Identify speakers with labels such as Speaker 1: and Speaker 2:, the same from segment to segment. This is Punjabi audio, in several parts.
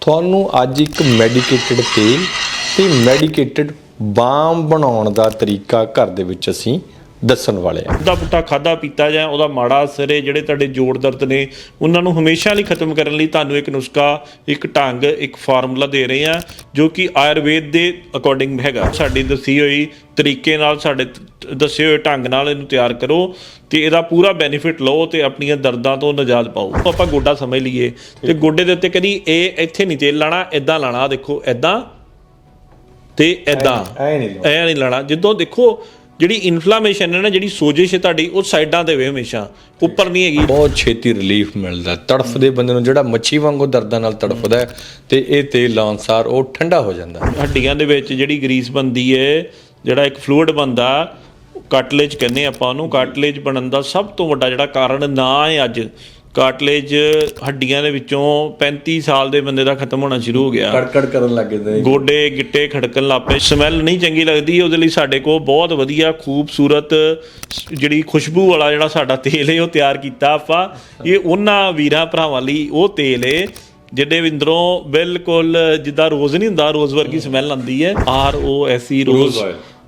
Speaker 1: ਤੁਹਾਨੂੰ ਅੱਜ ਇੱਕ ਮੈਡੀਕੇਟਡ ਤੇਲ ਤੇ ਮੈਡੀਕੇਟਡ ਬਾਮ ਬਣਾਉਣ ਦਾ ਤਰੀਕਾ ਘਰ ਦੇ ਵਿੱਚ ਅਸੀਂ ਦੱਸਣ ਵਾਲੇ ਹਾਂ
Speaker 2: ਦਾ ਬੂਟਾ ਖਾਦਾ ਪੀਤਾ ਜਾਂ ਉਹਦਾ ਮਾੜਾ ਅਸਰ ਹੈ ਜਿਹੜੇ ਤੁਹਾਡੇ ਜੋੜ ਦਰਦ ਨੇ ਉਹਨਾਂ ਨੂੰ ਹਮੇਸ਼ਾ ਲਈ ਖਤਮ ਕਰਨ ਲਈ ਤੁਹਾਨੂੰ ਇੱਕ ਨੁਸਖਾ ਇੱਕ ਢੰਗ ਇੱਕ ਫਾਰਮੂਲਾ ਦੇ ਰਹੇ ਹਾਂ ਜੋ ਕਿ ਆਯੁਰਵੇਦ ਦੇ ਅਕੋਰਡਿੰਗ ਹੈਗਾ। ਸਾਡੀ ਦੱਸੀ ਹੋਈ ਤਰੀਕੇ ਨਾਲ ਸਾਡੇ ਦੱਸੇ ਹੋਏ ਢੰਗ ਨਾਲ ਇਹਨੂੰ ਤਿਆਰ ਕਰੋ ਤੇ ਇਹਦਾ ਪੂਰਾ ਬੈਨੀਫਿਟ ਲਓ ਤੇ ਆਪਣੀਆਂ ਦਰਦਾਂ ਤੋਂ ਨਿਜਾਤ ਪਾਓ। ਆਪਾਂ ਗੋਡਾ ਸਮਝ ਲਈਏ। ਤੇ ਗੋਡੇ ਦੇ ਉੱਤੇ ਕਦੀ ਇਹ ਇੱਥੇ ਨਹੀਂ ਤੇਲ ਲਾਣਾ ਇਦਾਂ ਲਾਣਾ ਦੇਖੋ ਇਦਾਂ ਤੇ ਇਦਾਂ
Speaker 1: ਐ ਨਹੀਂ
Speaker 2: ਐ ਨਹੀਂ ਲਾਣਾ। ਜਦੋਂ ਦੇਖੋ ਜਿਹੜੀ ਇਨਫਲੇਮੇਸ਼ਨ ਹੈ ਨਾ ਜਿਹੜੀ ਸੋਜਿਸ਼ ਹੈ ਤੁਹਾਡੀ ਉਹ ਸਾਈਡਾਂ ਤੇ ਵੇ ਹਮੇਸ਼ਾ ਉੱਪਰ ਨਹੀਂ ਹੈਗੀ
Speaker 1: ਬਹੁਤ ਛੇਤੀ ਰਿਲੀਫ ਮਿਲਦਾ। ਤੜਫਦੇ ਬੰਦੇ ਨੂੰ ਜਿਹੜਾ ਮੱਛੀ ਵਾਂਗੂ ਦਰਦਾਂ ਨਾਲ ਤੜਫਦਾ ਤੇ ਇਹ ਤੇਲ ਲਾਉਣ ਸਾਰ ਉਹ ਠੰਡਾ ਹੋ ਜਾਂਦਾ।
Speaker 2: ਹੱਡੀਆਂ ਦੇ ਵਿੱਚ ਜਿਹੜੀ ਗਰੀਸ ਬੰਦੀ ਹੈ ਜਿਹੜਾ ਇੱਕ ਫਲੂਇਡ ਬੰਦਾ ਕਾਟਲੇਜ ਕਹਿੰਦੇ ਆਪਾਂ ਉਹਨੂੰ ਕਾਟਲੇਜ ਬਣਨ ਦਾ ਸਭ ਤੋਂ ਵੱਡਾ ਜਿਹੜਾ ਕਾਰਨ ਨਾ ਹੈ ਅੱਜ ਕਾਟਲੇਜ ਹੱਡੀਆਂ ਦੇ ਵਿੱਚੋਂ 35 ਸਾਲ ਦੇ ਬੰਦੇ ਦਾ ਖਤਮ ਹੋਣਾ ਸ਼ੁਰੂ ਹੋ ਗਿਆ।
Speaker 1: ਕੜਕੜ ਕਰਨ ਲੱਗ ਨੇ
Speaker 2: ਗੋਡੇ ਗਿੱਟੇ ਖੜਕਣ ਲੱਪੇ ਸਮੈਲ ਨਹੀਂ ਚੰਗੀ ਲੱਗਦੀ ਉਹਦੇ ਲਈ ਸਾਡੇ ਕੋਲ ਬਹੁਤ ਵਧੀਆ ਖੂਬਸੂਰਤ ਜਿਹੜੀ ਖੁਸ਼ਬੂ ਵਾਲਾ ਜਿਹੜਾ ਸਾਡਾ ਤੇਲ ਹੈ ਉਹ ਤਿਆਰ ਕੀਤਾ ਆਪਾਂ। ਇਹ ਉਹਨਾਂ ਵੀਰਾਂ ਭਰਾਵਾਂ ਲਈ ਉਹ ਤੇਲ ਹੈ ਜਿਹੜੇ ਵਿੰਦਰੋਂ ਬਿਲਕੁਲ ਜਿੱਦਾਂ ਰੋਜ਼ ਨਹੀਂ ਹੁੰਦਾ ਰੋਜ਼ ਵਰਗੀ ਸਮੈਲ ਆਉਂਦੀ ਹੈ। R O S E rose.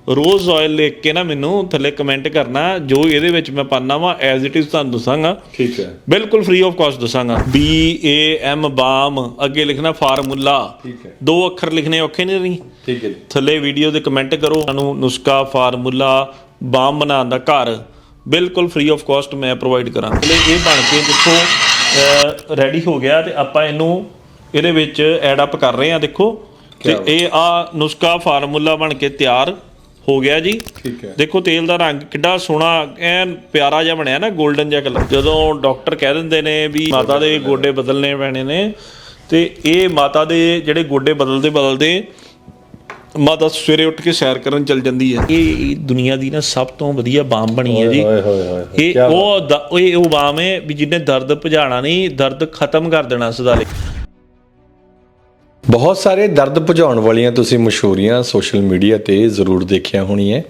Speaker 2: Rose oil ਲਿਖ ਕੇ ਨਾ ਮੈਨੂੰ ਥੱਲੇ ਕਮੈਂਟ ਕਰਨਾ ਜੋ ਇਹਦੇ ਵਿੱਚ ਮੈਂ ਪਾਣਾ ਵਾ ਐਜ਼ ਇਟ ਇਜ਼ ਤੁਹਾਨੂੰ ਦੱਸਾਂਗਾ।
Speaker 1: ਠੀਕ ਹੈ।
Speaker 2: ਬਿਲਕੁਲ ਫ੍ਰੀ ਆਫ ਕਾਸਟ ਦੱਸਾਂਗਾ। B A M ਬਾਮ ਅੱਗੇ ਲਿਖਣਾ ਫਾਰਮੂਲਾ।
Speaker 1: ਠੀਕ ਹੈ।
Speaker 2: ਦੋ ਅੱਖਰ ਲਿਖਣੇ ਔਖੇ ਨਹੀਂ ਰਹੀ
Speaker 1: ਠੀਕ ਹੈ
Speaker 2: ਥੱਲੇ ਵੀਡੀਓ ਦੇ ਕਮੈਂਟ ਕਰੋ। ਸਾਨੂੰ ਨੁਸਖਾ ਫਾਰਮੂਲਾ ਬਾਮ ਬਣਾਉਣ ਦਾ ਘਰ ਬਿਲਕੁਲ ਫ੍ਰੀ ਆਫ ਕਾਸਟ ਮੈਂ ਪ੍ਰੋਵਾਈਡ ਕਰਾਂਗਾ। ਇਹ ਬਣ ਕੇ ਦੇਖੋ ਰੈਡੀ ਹੋ ਗਿਆ ਤੇ ਆਪਾਂ ਇਹਨੂੰ ਇਹਦੇ ਵਿੱਚ ਐਡ ਅਪ ਕਰ ਰਹੇ ਹਾਂ। ਦੇਖੋ ਤੇ ਇਹ ਆ ਨੁਸਖਾ ਫਾਰਮੂਲਾ ਬਣ ਕੇ ਤਿਆਰ। ਹੋ ਗਿਆ ਜੀ।
Speaker 1: ਠੀਕ ਹੈ।
Speaker 2: ਦੇਖੋ ਤੇਲ ਦਾ ਰੰਗ ਕਿੱਡਾ ਸੋਹਣਾ ਐਨ ਪਿਆਰਾ ਜਿਹਾ ਬਣਿਆ ਨਾ 골ਡਨ ਜਿਹਾ ਕਲਰ ਜਦੋਂ ਡਾਕਟਰ ਕਹਿ ਦਿੰਦੇ ਨੇ ਵੀ ਮਾਤਾ ਦੇ ਗੋਡੇ ਬਦਲਨੇ ਪੈਣੇ ਨੇ ਤੇ ਇਹ ਮਾਤਾ ਦੇ ਜਿਹੜੇ ਗੋਡੇ ਬਦਲਦੇ ਬਦਲਦੇ ਮਾਤਾ ਸਵੇਰੇ ਉੱਠ ਕੇ ਸੈਰ ਕਰਨ ਚੱਲ ਜਾਂਦੀ ਹੈ। ਇਹ ਦੁਨੀਆ ਦੀ ਨਾ ਸਭ ਤੋਂ ਵਧੀਆ ਬਾਮ ਬਣੀ ਹੈ ਜੀ। ਇਹ ਉਹ ਦ- ਉਹ ਇਹ ਉਹ ਬਾਮ ਹੈ ਵੀ ਜਿਹਨੇ ਦਰਦ ਭਜਾਣਾ ਨਹੀਂ ਦਰਦ ਖਤਮ ਕਰ ਦੇਣਾ ਸਦਾ ਲਈ।
Speaker 1: ਬਹੁਤ ਸਾਰੇ ਦਰਦ ਭਜਾਉਣ ਵਾਲੀਆਂ ਤੁਸੀਂ ਮਸ਼ਹੂਰੀਆਂ ਸੋਸ਼ਲ ਮੀਡੀਆ ਤੇ ਜ਼ਰੂਰ ਦੇਖਿਆ ਹੋਣੀ ਹੈ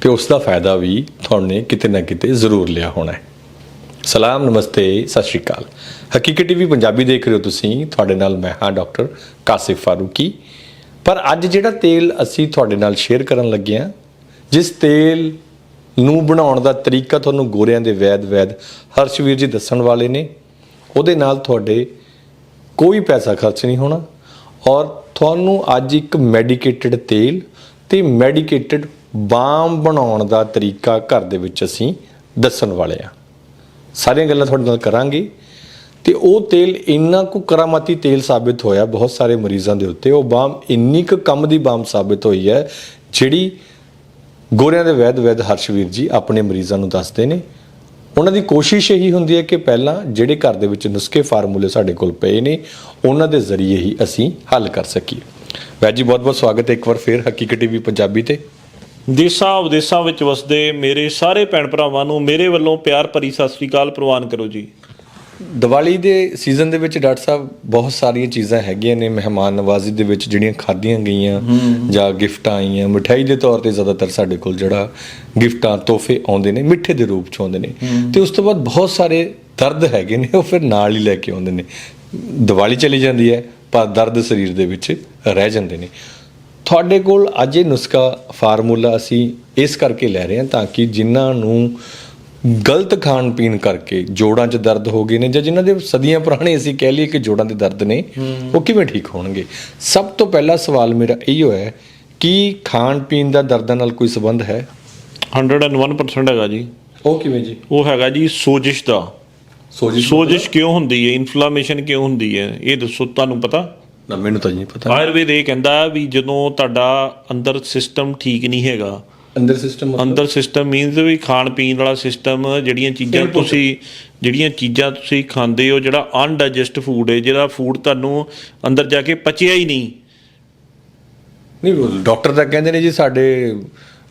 Speaker 1: ਤੇ ਉਸ ਦਾ ਫਾਇਦਾ ਵੀ ਤੁਹਾਨੂੰ ਕਿਤੇ ਨਾ ਕਿਤੇ ਜ਼ਰੂਰ ਲਿਆ ਹੋਣਾ ਹੈ। ਸਲਾਮ, ਨਮਸਤੇ, ਸਤਿ ਸ਼੍ਰੀ ਅਕਾਲ। ਹਕੀਕਤ ਟੀਵੀ ਪੰਜਾਬੀ ਦੇਖ ਰਹੇ ਹੋ ਤੁਸੀਂ, ਤੁਹਾਡੇ ਨਾਲ ਮੈਂ ਹਾਂ ਡਾਕਟਰ ਕਾਸਿਫ ਫਾਰੂਕੀ। ਪਰ ਅੱਜ ਜਿਹੜਾ ਤੇਲ ਅਸੀਂ ਤੁਹਾਡੇ ਨਾਲ ਸ਼ੇਅਰ ਕਰਨ ਲੱਗੇ ਹਾਂ, ਜਿਸ ਤੇਲ ਨੂੰ ਬਣਾਉਣ ਦਾ ਤਰੀਕਾ ਤੁਹਾਨੂੰ ਗੋਰਿਆਂ ਦੇ ਵੈਦ ਵੈਦ ਹਰਸ਼ਵੀਰ ਜੀ ਦੱਸਣ ਵਾਲੇ ਨੇ, ਉਹਦੇ ਨਾਲ ਤੁਹਾਡੇ ਕੋਈ ਪੈਸਾ ਖਰਚ ਨਹੀਂ ਹੋਣਾ। ਔਰ ਤੁਹਾਨੂੰ ਅੱਜ ਇੱਕ ਮੈਡੀਕੇਟਡ ਤੇਲ ਤੇ ਮੈਡੀਕੇਟਡ ਬਾਮ ਬਣਾਉਣ ਦਾ ਤਰੀਕਾ ਘਰ ਦੇ ਵਿੱਚ ਅਸੀਂ ਦੱਸਣ ਵਾਲੇ ਆ। ਸਾਰੀਆਂ ਗੱਲਾਂ ਤੁਹਾਡੇ ਨਾਲ ਕਰਾਂਗੇ। ਤੇ ਉਹ ਤੇਲ ਇੰਨਾ ਕੁ ਕਰਾਮਾਤੀ ਤੇਲ ਸਾਬਿਤ ਹੋਇਆ ਬਹੁਤ ਸਾਰੇ ਮਰੀਜ਼ਾਂ ਦੇ ਉੱਤੇ। ਉਹ ਬਾਮ ਇੰਨੀ ਕੁ ਕੰਮ ਦੀ ਬਾਮ ਸਾਬਿਤ ਹੋਈ ਹੈ, ਜਿਹੜੀ ਗੋਰਿਆਂ ਦੇ ਵੈਦ ਵੈਦ ਹਰਸ਼ਵੀਰ ਜੀ ਆਪਣੇ ਮਰੀਜ਼ਾਂ ਨੂੰ ਦੱਸਦੇ ਨੇ। ਉਹਨਾਂ ਦੀ ਕੋਸ਼ਿਸ਼ ਇਹੀ ਹੁੰਦੀ ਹੈ ਕਿ ਪਹਿਲਾਂ ਜਿਹੜੇ ਘਰ ਦੇ ਵਿੱਚ ਨੁਸਖੇ ਫਾਰਮੂਲੇ ਸਾਡੇ ਕੋਲ ਪਏ ਨੇ, ਉਹਨਾਂ ਦੇ ਜ਼ਰੀਏ ਹੀ ਅਸੀਂ ਹੱਲ ਕਰ ਸਕੀਏ। ਵੈਦ ਜੀ ਬਹੁਤ ਬਹੁਤ ਸਵਾਗਤ ਹੈ ਇੱਕ ਵਾਰ ਫੇਰ ਹਕੀਕਤ ਟੀਵੀ ਪੰਜਾਬੀ ਤੇ।
Speaker 2: ਦੇਸ਼ਾਂ ਵਿਦੇਸ਼ਾਂ ਵਿੱਚ ਵਸਦੇ ਮੇਰੇ ਸਾਰੇ ਭੈਣ ਭਰਾਵਾਂ ਨੂੰ ਮੇਰੇ ਵੱਲੋਂ ਪਿਆਰ ਭਰੀ ਸਤਿ ਸ੍ਰੀ ਅਕਾਲ ਪ੍ਰਵਾਨ ਕਰੋ ਜੀ।
Speaker 1: ਦੀਵਾਲੀ ਦੇ ਸੀਜ਼ਨ ਦੇ ਵਿੱਚ ਡਾਕਟਰ ਸਾਹਿਬ ਬਹੁਤ ਸਾਰੀਆਂ ਚੀਜ਼ਾਂ ਹੈਗੀਆਂ ਨੇ ਮਹਿਮਾਨ ਨਵਾਜ਼ੀ ਦੇ ਵਿੱਚ ਜਿਹੜੀਆਂ ਖਾਧੀਆਂ ਗਈਆਂ ਜਾਂ ਗਿਫਟਾਂ ਆਈਆਂ। ਮਠਿਆਈ ਦੇ ਤੌਰ ਤੇ ਜ਼ਿਆਦਾਤਰ ਸਾਡੇ ਕੋਲ ਜਿਹੜਾ ਗਿਫਟਾਂ ਤੋਹਫੇ ਆਉਂਦੇ ਨੇ ਮਿੱਠੇ ਦੇ ਰੂਪ ਚ ਆਉਂਦੇ ਨੇ। ਤੇ ਉਸ ਤੋਂ ਬਾਅਦ ਬਹੁਤ ਸਾਰੇ ਦਰਦ ਹੈਗੇ ਨੇ ਉਹ ਫਿਰ ਨਾਲ ਹੀ ਲੈ ਕੇ ਆਉਂਦੇ ਨੇ। ਦੀਵਾਲੀ ਚਲੀ ਜਾਂਦੀ ਹੈ ਪਰ ਦਰਦ ਸਰੀਰ ਦੇ ਵਿੱਚ ਰਹਿ ਜਾਂਦੇ ਨੇ। ਤੁਹਾਡੇ ਕੋਲ ਅੱਜ ਇਹ ਨੁਸਖਾ ਫਾਰਮੂਲਾ ਅਸੀਂ ਇਸ ਕਰਕੇ ਲੈ ਰਹੇ ਹਾਂ ਤਾਂ ਕਿ ਜਿਨ੍ਹਾਂ ਨੂੰ ਗਲਤ ਖਾਣ ਪੀਣ ਕਰਕੇ ਜੋੜਾਂ 'ਚ ਦਰਦ ਹੋ ਗਏ ਨੇ ਜਾਂ ਜਿਨ੍ਹਾਂ ਦੇ ਸਦੀਆਂ ਪੁਰਾਣੇ ਅਸੀਂ ਕਹਿ ਲਈਏ ਕਿ ਜੋੜਾਂ ਦੇ ਦਰਦ ਨੇ ਉਹ ਕਿਵੇਂ ਠੀਕ ਹੋਣਗੇ? ਸਭ ਤੋਂ ਪਹਿਲਾ ਸਵਾਲ ਮੇਰਾ ਇਹੋ ਹੈ ਕਿ ਖਾਣ ਪੀਣ ਦਾ ਦਰਦਾਂ ਨਾਲ ਕੋਈ ਸੰਬੰਧ ਹੈ?
Speaker 2: 101% ਹੈਗਾ ਜੀ।
Speaker 1: ਉਹ ਕਿਵੇਂ ਜੀ?
Speaker 2: ਉਹ ਹੈਗਾ ਜੀ ਸੋਜਿਸ਼ ਦਾ।
Speaker 1: ਸੋਜੀ
Speaker 2: ਸੋਜਿਸ਼ ਕਿਉਂ ਹੁੰਦੀ ਹੈ? ਇਨਫਲੇਮੇਸ਼ਨ ਕਿਉਂ ਹੁੰਦੀ ਹੈ? ਇਹ ਦੱਸੋ ਤੁਹਾਨੂੰ ਪਤਾ?
Speaker 1: ਨਾ ਮੈਨੂੰ ਤਾਂ ਨਹੀਂ ਪਤਾ।
Speaker 2: ਆਯੁਰਵੇਦ ਇਹ ਕਹਿੰਦਾ ਵੀ ਜਦੋਂ ਤੁਹਾਡਾ ਅੰਦਰ ਸਿਸਟਮ ਠੀਕ ਨਹੀਂ ਹੈਗਾ
Speaker 1: ਅੰਦਰ ਸਿਸਟਮ
Speaker 2: ਅੰਦਰ ਸਿਸਟਮ ਮੀਨਸ ਵੀ ਖਾਣ ਪੀਣ ਵਾਲਾ ਸਿਸਟਮ ਜਿਹੜੀਆਂ ਚੀਜ਼ਾਂ ਤੁਸੀਂ ਜਿਹੜੀਆਂ ਚੀਜ਼ਾਂ ਤੁਸੀਂ ਖਾਂਦੇ ਹੋ ਜਿਹੜਾ ਅਨਡਾਈਜੈਸਟ ਫੂਡ ਹੈ ਜਿਹੜਾ ਫੂਡ ਤੁਹਾਨੂੰ ਅੰਦਰ ਜਾ ਕੇ ਪਚਿਆ ਹੀ ਨਹੀਂ।
Speaker 1: ਨਹੀਂ ਡਾਕਟਰ ਤਾਂ ਕਹਿੰਦੇ ਨੇ ਜੀ ਸਾਡੇ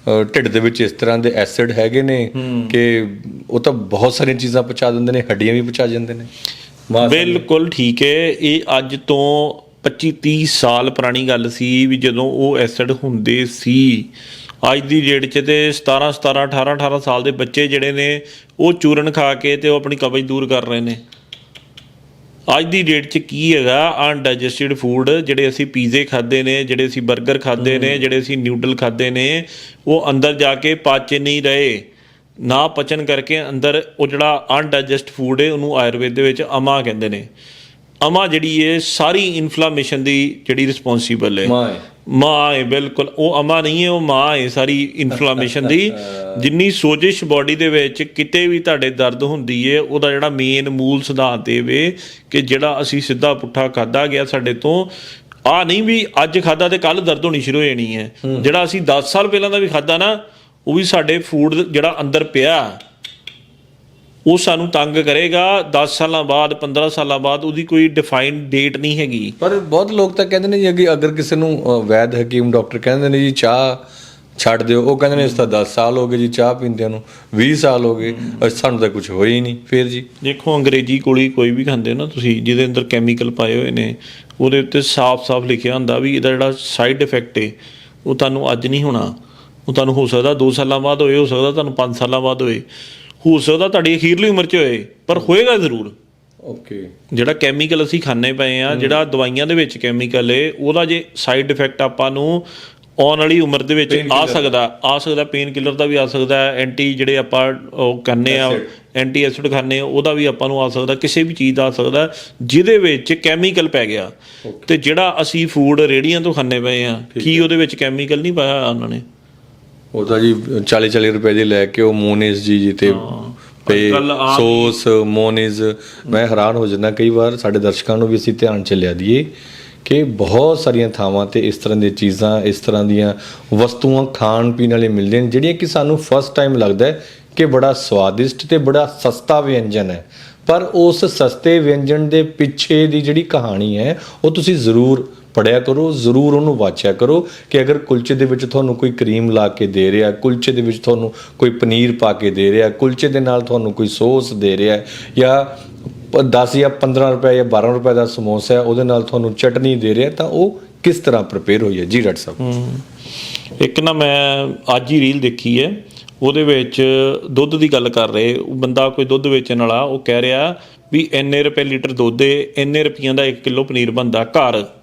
Speaker 1: ਅ, ਢਿੱਡ ਦੇ ਵਿੱਚ ਇਸ ਤਰ੍ਹਾਂ ਦੇ ਐਸਿਡ ਹੈਗੇ ਨੇ ਕਿ ਉਹ ਤਾਂ ਬਹੁਤ ਸਾਰੀਆਂ ਚੀਜ਼ਾਂ ਪਚਾ ਦਿੰਦੇ ਨੇ ਹੱਡੀਆਂ ਵੀ ਪਚਾ ਜਾਂਦੇ ਨੇ। ਮਾਸ-
Speaker 2: ਬਿਲਕੁਲ ਠੀਕ ਹੈ। ਇਹ ਅੱਜ ਤੋਂ 25 30 ਸਾਲ ਪੁਰਾਣੀ ਗੱਲ ਸੀ ਵੀ ਜਦੋਂ ਉਹ ਐਸਿਡ ਹੁੰਦੇ ਸੀ ਅੱਜ ਦੀ ਡੇਟ 'ਚ ਤੇ 17 17 18 18 ਸਾਲ ਦੇ ਬੱਚੇ ਜਿਹੜੇ ਨੇ ਉਹ ਚੂਰਨ ਖਾ ਕੇ ਤੇ ਉਹ ਆਪਣੀ ਕਬਜ਼ ਦੂਰ ਕਰ ਰਹੇ ਨੇ। ਅੱਜ ਦੀ ਡੇਟ 'ਚ ਕੀ ਹੈਗਾ? ਅਨਡਾਈਜੈਸਟਡ ਫੂਡ ਜਿਹੜੇ ਅਸੀਂ ਪੀਜ਼ੇ ਖਾਦੇ ਨੇ ਜਿਹੜੇ ਅਸੀਂ 버ਗਰ ਖਾਦੇ ਨੇ ਜਿਹੜੇ ਅਸੀਂ ਨਿਊਡਲ ਖਾਦੇ ਨੇ ਉਹ ਅੰਦਰ ਜਾ ਕੇ ਪਚ ਨਹੀਂ ਰਹੇ। ਨਾ ਪਚਨ ਕਰਕੇ ਅੰਦਰ ਉਹ ਜਿਹੜਾ ਅਨਡਾਈਜੈਸਟ ਫੂਡ ਹੈ ਉਹਨੂੰ ਆਯੁਰਵੇਦ ਦੇ ਵਿੱਚ ਅਮਾ ਕਹਿੰਦੇ ਨੇ। ਅਮਾ ਜਿਹੜੀ ਹੈ ਸਾਰੀ ਇਨਫਲੇਮੇਸ਼ਨ ਦੀ ਜਿਹੜੀ ਰਿਸਪੌਂਸੀਬਲ ਹੈ।
Speaker 1: ਮਾਂ ਹੈ
Speaker 2: ਬਿਲਕੁਲ। ਉਹ ਅਮਾ ਨਹੀਂ ਹੈ ਉਹ ਮਾਂ ਹੈ ਸਾਰੀ ਇਨਫਲੇਮੇਸ਼ਨ ਦੀ। ਜਿੰਨੀ ਸੋਜਿਸ਼ ਬਾਡੀ ਦੇ ਵਿੱਚ ਕਿਤੇ ਵੀ ਤੁਹਾਡੇ ਦਰਦ ਹੁੰਦੀ ਹੈ ਉਹਦਾ ਜਿਹੜਾ ਮੇਨ ਮੂਲ ਸਿਧਾਂਤ ਇਹ ਵੇ ਕਿ ਜਿਹੜਾ ਅਸੀਂ ਸਿੱਧਾ ਪੁੱਠਾ ਖਾਦਾ ਗਿਆ ਸਾਡੇ ਤੋਂ ਆ ਨਹੀਂ ਵੀ ਅੱਜ ਖਾਦਾ ਤੇ ਕੱਲ ਦਰਦ ਹੋਣੀ ਸ਼ੁਰੂ ਹੋ ਜਾਣੀ ਹੈ। ਜਿਹੜਾ ਅਸੀਂ 10 ਸਾਲ ਪਹਿਲਾਂ ਦਾ ਵੀ ਖਾਦਾ ਨਾ ਉਹ ਵੀ ਸਾਡੇ ਫੂਡ ਜਿਹੜਾ ਅੰਦਰ ਪਿਆ। ਉਹ ਸਾਨੂੰ ਤੰਗ ਕਰੇਗਾ 10 ਸਾਲਾਂ ਬਾਅਦ 15 ਸਾਲਾਂ ਬਾਅਦ ਉਹਦੀ ਕੋਈ ਡਿਫਾਈਨਡ ਡੇਟ ਨਹੀਂ ਹੈਗੀ।
Speaker 1: ਪਰ ਬਹੁਤ ਲੋਕ ਤਾਂ ਕਹਿੰਦੇ ਨੇ ਜੀ ਕਿ ਅਗਰ ਕਿਸੇ ਨੂੰ ਵੈਦ ਹਕੀਮ ਡਾਕਟਰ ਕਹਿੰਦੇ ਨੇ ਜੀ ਚਾਹ ਛੱਡ ਦਿਓ। ਉਹ ਕਹਿੰਦੇ ਨੇ ਇਸ ਤਾਂ 10 ਸਾਲ ਹੋ ਗਏ ਜੀ ਚਾਹ ਪੀਂਦਿਆਂ ਨੂੰ 20 ਸਾਲ ਹੋ ਗਏ ਅ, ਸਾਨੂੰ ਤਾਂ ਕੁਝ ਹੋਇਆ ਹੀ ਨਹੀਂ। ਫਿਰ ਜੀ
Speaker 2: ਦੇਖੋ ਅੰਗਰੇਜ਼ੀ ਗੋਲੀ ਕੋਈ ਵੀ ਖਾਂਦੇ ਹੋ ਨਾ ਤੁਸੀਂ ਜਿਹਦੇ ਅੰਦਰ ਕੈਮੀਕਲ ਪਾਏ ਹੋਏ ਨੇ ਉਹਦੇ ਉੱਤੇ ਸਾਫ਼-ਸਾਫ਼ ਲਿਖਿਆ ਹੁੰਦਾ ਵੀ ਇਹਦਾ ਜਿਹੜਾ ਸਾਈਡ ਇਫੈਕਟ ਹੈ ਉਹ ਤੁਹਾਨੂੰ ਅੱਜ ਨਹੀਂ ਹੋਣਾ। ਉਹ ਤੁਹਾਨੂੰ ਹੋ ਸਕਦਾ 2 ਸਾਲਾਂ ਬਾਅਦ ਹੋਏ ਹੋ ਸਕਦਾ ਤੁਹਾਨੂੰ 5 ਸਾਲਾਂ ਬਾਅਦ ਹੋਏ। ਹੋ ਸਕਦਾ ਤੁਹਾਡੀ ਅਖੀਰਲੀ ਉਮਰ 'ਚ ਹੋਏ ਪਰ ਹੋਏਗਾ ਜ਼ਰੂਰ।
Speaker 1: ਓਕੇ
Speaker 2: ਜਿਹੜਾ ਕੈਮੀਕਲ ਅਸੀਂ ਖਾਣੇ ਪਏ ਆ ਜਿਹੜਾ ਦਵਾਈਆਂ ਦੇ ਵਿੱਚ ਕੈਮੀਕਲ ਏ ਉਹਦਾ ਜੇ ਸਾਈਡ ਇਫੈਕਟ ਆਪਾਂ ਨੂੰ ਆਉਣ ਵਾਲੀ ਉਮਰ ਦੇ ਵਿੱਚ ਆ ਸਕਦਾ ਆ ਸਕਦਾ ਪੇਨ ਕਿਲਰ ਦਾ ਵੀ ਆ ਸਕਦਾ ਐਂਟੀ ਜਿਹੜੇ ਆਪਾਂ ਉਹ ਕਰਨੇ ਆ ਐਂਟੀ ਐਸਿਡ ਖਾਣੇ ਉਹਦਾ ਵੀ ਆਪਾਂ ਨੂੰ ਆ ਸਕਦਾ ਕਿਸੇ ਵੀ ਚੀਜ਼ ਦਾ ਆ ਸਕਦਾ ਜਿਹਦੇ ਵਿੱਚ ਕੈਮੀਕਲ ਪੈ ਗਿਆ। ਤੇ ਜਿਹੜਾ ਅਸੀਂ ਫੂਡ ਰੇੜੀਆਂ ਤੋਂ ਖਾਣੇ ਪਏ ਆ ਕੀ ਉਹਦੇ ਵਿੱਚ ਕੈਮੀਕਲ ਨਹੀਂ ਪਾਇਆ ਉਹਨਾਂ ਨੇ?
Speaker 1: ਉਹ ਤਾਂ ਜੀ 40 40 ਰੁਪਏ ਦੀ ਲੈ ਕੇ ਉਹ ਮੋਨਿਸ ਜੀ ਜੀ ਤੇ ਪੇ ਸੌਸ ਮੋਨਿਸ ਮੈਂ ਹੈਰਾਨ ਹੋ ਜਾਂਦਾ ਕਈ ਵਾਰ ਸਾਡੇ ਦਰਸ਼ਕਾਂ ਨੂੰ ਵੀ ਅਸੀਂ ਧਿਆਨ ਚ ਲਿਆ ਦਈਏ ਕਿ ਬਹੁਤ ਸਾਰੀਆਂ ਥਾਵਾਂ ਤੇ ਇਸ ਤਰ੍ਹਾਂ ਦੀਆਂ ਚੀਜ਼ਾਂ ਇਸ ਤਰ੍ਹਾਂ ਦੀਆਂ ਵਸਤੂਆਂ ਖਾਣ ਪੀਣ ਵਾਲੀ ਮਿਲਦੀਆਂ ਨੇ ਜਿਹੜੀਆਂ ਕਿ ਸਾਨੂੰ ਫਸਟ ਟਾਈਮ ਲੱਗਦਾ ਹੈ ਕਿ ਬੜਾ ਸਵਾਦਿਸ਼ਟ ਤੇ ਬੜਾ ਸਸਤਾ ਵਿਅੰਜਨ ਹੈ। ਪਰ ਉਸ ਸਸਤੇ ਵਿਅੰਜਨ ਦੇ ਪਿੱਛੇ ਦੀ ਜਿਹੜੀ ਕਹਾਣੀ ਹੈ ਉਹ ਤੁਸੀਂ ਜ਼ਰੂਰ ਪੜਿਆ ਕਰੋ, ਜ਼ਰੂਰ ਉਹਨੂੰ ਵਾਚਿਆ ਕਰੋ ਕਿ ਅਗਰ ਕੁਲਚੇ ਦੇ ਵਿੱਚ ਤੁਹਾਨੂੰ ਕੋਈ ਕਰੀਮ ਲਾ ਕੇ ਦੇ ਰਿਹਾ, ਕੁਲਚੇ ਦੇ ਵਿੱਚ ਤੁਹਾਨੂੰ ਕੋਈ ਪਨੀਰ ਪਾ ਕੇ ਦੇ ਰਿਹਾ, ਕੁਲਚੇ ਦੇ ਨਾਲ ਤੁਹਾਨੂੰ ਕੋਈ ਸੌਸ ਦੇ ਰਿਹਾ ਜਾਂ ਪ- 10 ਜਾਂ 15 ਰੁਪਏ ਜਾਂ 12 ਰੁਪਏ ਦਾ ਸਮੋਸਾ ਹੈ, ਉਹਦੇ ਨਾਲ ਤੁਹਾਨੂੰ ਚਟਨੀ ਦੇ ਰਿਹਾ, ਤਾਂ ਉਹ ਕਿਸ ਤਰ੍ਹਾਂ ਪ੍ਰਪੇਅਰ ਹੋਈ ਹੈ? ਜੀ, ਡਾਕਟਰ ਸਾਹਿਬ।
Speaker 2: ਇੱਕ ਨਾ ਮੈਂ ਅੱਜ ਹੀ ਰੀਲ ਦੇਖੀ ਹੈ, ਉਹਦੇ ਵਿੱਚ ਦੁੱਧ ਦੀ ਗੱਲ ਕਰ ਰਹੇ, ਉਹ ਬੰਦਾ ਕੋਈ ਦੁੱਧ ਵੇਚਣ ਵਾਲਾ, ਉਹ ਕਹਿ ਰਿਹਾ ਵੀ ਇੰਨੇ ਰੁਪਏ ਲੀਟਰ ਦੁੱਧ ਏ, ਇੰਨੇ ਰੁਪਈਆਂ ਦਾ 1 ਕਿਲੋ ਪਨੀਰ ਬਣਦਾ ਘਰ।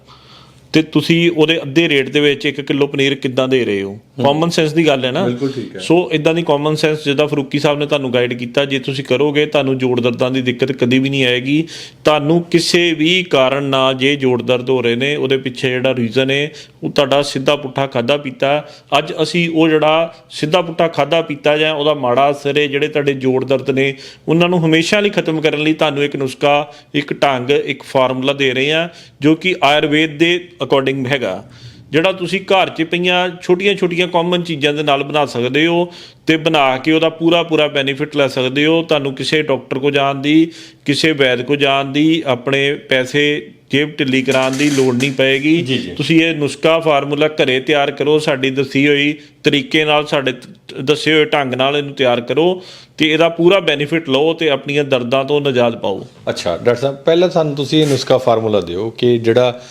Speaker 2: ਤੇ ਤੁਸੀਂ ਉਹਦੇ ਅੱਧੇ ਰੇਟ ਦੇ ਵਿੱਚ 1 ਕਿਲੋ ਪਨੀਰ ਕਿੱਦਾਂ ਦੇ ਰਹੇ ਹੋ? ਕਾਮਨ ਸੈਂਸ ਦੀ ਗੱਲ ਹੈ ਨਾ।
Speaker 1: ਬਿਲਕੁਲ ਠੀਕ ਹੈ।
Speaker 2: ਸੋ ਇਦਾਂ ਦੀ ਕਾਮਨ ਸੈਂਸ ਜਿੱਦਾਂ ਫਰੂਕੀ ਸਾਹਿਬ ਨੇ ਤੁਹਾਨੂੰ ਗਾਈਡ ਕੀਤਾ ਜੇ ਤੁਸੀਂ ਕਰੋਗੇ ਤੁਹਾਨੂੰ ਜੋੜ ਦਰਦਾਂ ਦੀ ਦਿੱਕਤ ਕਦੀ ਵੀ ਨਹੀਂ ਆਏਗੀ। ਤੁਹਾਨੂੰ ਕਿਸੇ ਵੀ ਕਾਰਨ ਨਾਲ ਜੇ ਜੋੜ ਦਰਦ ਹੋ ਰਹੇ ਨੇ ਉਹਦੇ ਪਿੱਛੇ ਜਿਹੜਾ ਰੀਜ਼ਨ ਹੈ ਉਹ ਤੁਹਾਡਾ ਸਿੱਧਾ ਪੁੱਠਾ ਖਾਦਾ ਪੀਤਾ। ਅੱਜ ਅਸੀਂ ਉਹ ਜਿਹੜਾ ਸਿੱਧਾ ਪੁੱਠਾ ਖਾਦਾ ਪੀਤਾ ਜਾਂ ਉਹਦਾ ਮਾੜਾ ਅਸਰ ਹੈ ਜਿਹੜੇ ਤੁਹਾਡੇ ਜੋੜ ਦਰਦ ਨੇ ਉਹਨਾਂ ਨੂੰ ਹਮੇਸ਼ਾ ਲਈ ਖਤਮ ਕਰਨ ਲਈ ਤੁਹਾਨੂੰ ਇੱਕ ਨੁਸਖਾ ਇੱਕ ਢੰਗ ਇੱਕ ਫਾਰਮੂਲਾ ਦੇ ਰਹੇ ਹਾਂ ਜੋ ਕਿ ਆਯੁਰਵੇਦ ਦੇ ਅਕੋਰਡਿੰਗ ਹੈਗਾ। ਜਿਹੜਾ ਤੁਸੀਂ ਘਰ 'ਚ ਪਈਆਂ ਛੋਟੀਆਂ-ਛੋਟੀਆਂ ਕਾਮਨ ਚੀਜ਼ਾਂ ਦੇ ਨਾਲ ਬਣਾ ਸਕਦੇ ਹੋ ਤੇ ਬਣਾ ਕੇ ਉਹਦਾ ਪੂਰਾ ਪੂਰਾ ਬੈਨੀਫਿਟ ਲੈ ਸਕਦੇ ਹੋ। ਤੁਹਾਨੂੰ ਕਿਸੇ ਡਾਕਟਰ ਕੋ ਜਾਣ ਦੀ ਕਿਸੇ ਵੈਦ ਕੋ ਜਾਣ ਦੀ ਆਪਣੇ ਪੈਸੇ ਜੇਬ ਢਿੱਲੀ ਕਰਾਉਣ ਦੀ ਲੋੜ ਨਹੀਂ ਪਏਗੀ। ਤੁਸੀਂ ਇਹ ਨੁਸਖਾ ਫਾਰਮੂਲਾ ਘਰੇ ਤਿਆਰ ਕਰੋ। ਸਾਡੀ ਦੱਸੀ ਹੋਈ ਤਰੀਕੇ ਨਾਲ ਸਾਡੇ ਦੱਸੇ ਹੋਏ ਢੰਗ ਨਾਲ ਇਹਨੂੰ ਤਿਆਰ ਕਰੋ ਤੇ ਇਹਦਾ ਪੂਰਾ ਬੈਨੀਫਿਟ ਲਓ ਤੇ ਆਪਣੀਆਂ ਦਰਦਾਂ ਤੋਂ ਨਜਾਤ ਪਾਓ।
Speaker 1: ਅੱਛਾ ਡਾਕਟਰ ਸਾਹਿਬ ਪਹਿਲਾਂ ਸਾਨੂੰ ਤੁਸੀਂ ਇਹ ਨੁਸਖਾ ਫਾਰਮੂਲਾ ਦਿਓ ਕਿ ਜਿਹੜਾ